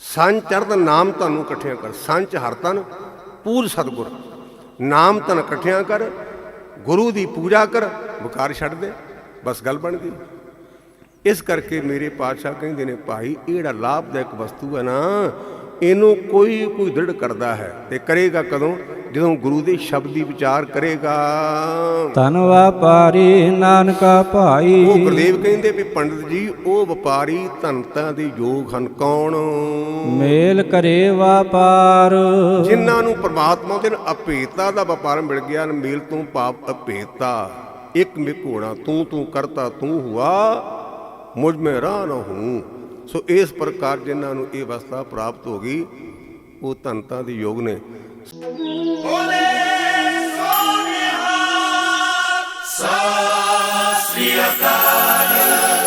ਸੰਚ ਚੜ੍ਹਦ ਨਾਮ ਤੁਹਾਨੂੰ ਇਕੱਠਿਆਂ ਕਰ ਸੰਚ ਹਰਤਨ ਪੂਜ ਸਤਗੁਰ। ਨਾਮ ਤਨ ਇਕੱਠਿਆਂ ਕਰ, ਗੁਰੂ ਦੀ ਪੂਜਾ ਕਰ ਬਕਾਰ ਛੱਡ ਦੇ, ਬਸ ਗੱਲ ਬਣ ਗਈ। ਇਸ ਕਰਕੇ ਮੇਰੇ ਪਾਤਸ਼ਾਹ ਕਹਿੰਦੇ ਨੇ, ਭਾਈ, ਇਹ ਜਿਹੜਾ ਲਾਭਦਾਇਕ ਵਸਤੂ ਹੈ ਨਾ ਇਹਨੂੰ ਕੋਈ ਕੋਈ ਦ੍ਰਿੜ ਕਰਦਾ ਹੈ ਤੇ ਕਰੇਗਾ ਕਦੋਂ? ਜਦੋਂ ਗੁਰੂ ਦੇ ਸ਼ਬਦ ਦੀ ਵਿਚਾਰ ਕਰੇਗਾ। ਤਨ ਵਾਪਾਰੀ ਨਾਨਕਾ ਭਾਈ। ਉਹ ਗੁਰਦੇਵ ਕਹਿੰਦੇ ਵੀ ਪੰਡਤ ਜੀ ਉਹ ਵਪਾਰੀ ਧਨਤਾ ਦੇ ਯੋਗ ਹਨ ਕੌਣ? ਮੇਲ ਕਰੇ ਵਾਪਾਰ। ਜਿਨ੍ਹਾਂ ਨੂੰ ਪ੍ਰਮਾਤਮਾ ਦੇ ਅਭੇਦਤਾ ਦਾ ਵਪਾਰ ਮਿਲ ਗਿਆ ਮੇਲ ਤੋਂ ਪਾਪ ਅਭੇਦਤਾ। ਇੱਕ ਮਿਕ ਹੋਣਾ ਤੂੰ ਤੂੰ ਕਰਤਾ ਤੂੰ ਹੁਆ ਮੁਝ ਮੈਂ ਰਾਹ ਨਾ ਹੂੰ। ਸੋ ਇਸ ਪ੍ਰਕਾਰ ਜਿਨ੍ਹਾਂ ਨੂੰ ਇਹ ਅਵਸਥਾ ਪ੍ਰਾਪਤ ਹੋ ਗਈ, ਉਹ ਧਨਤਾ ਦੇ ਯੋਗ ਨੇ। ਸ੍ਰੀ ਅਕਾਲ।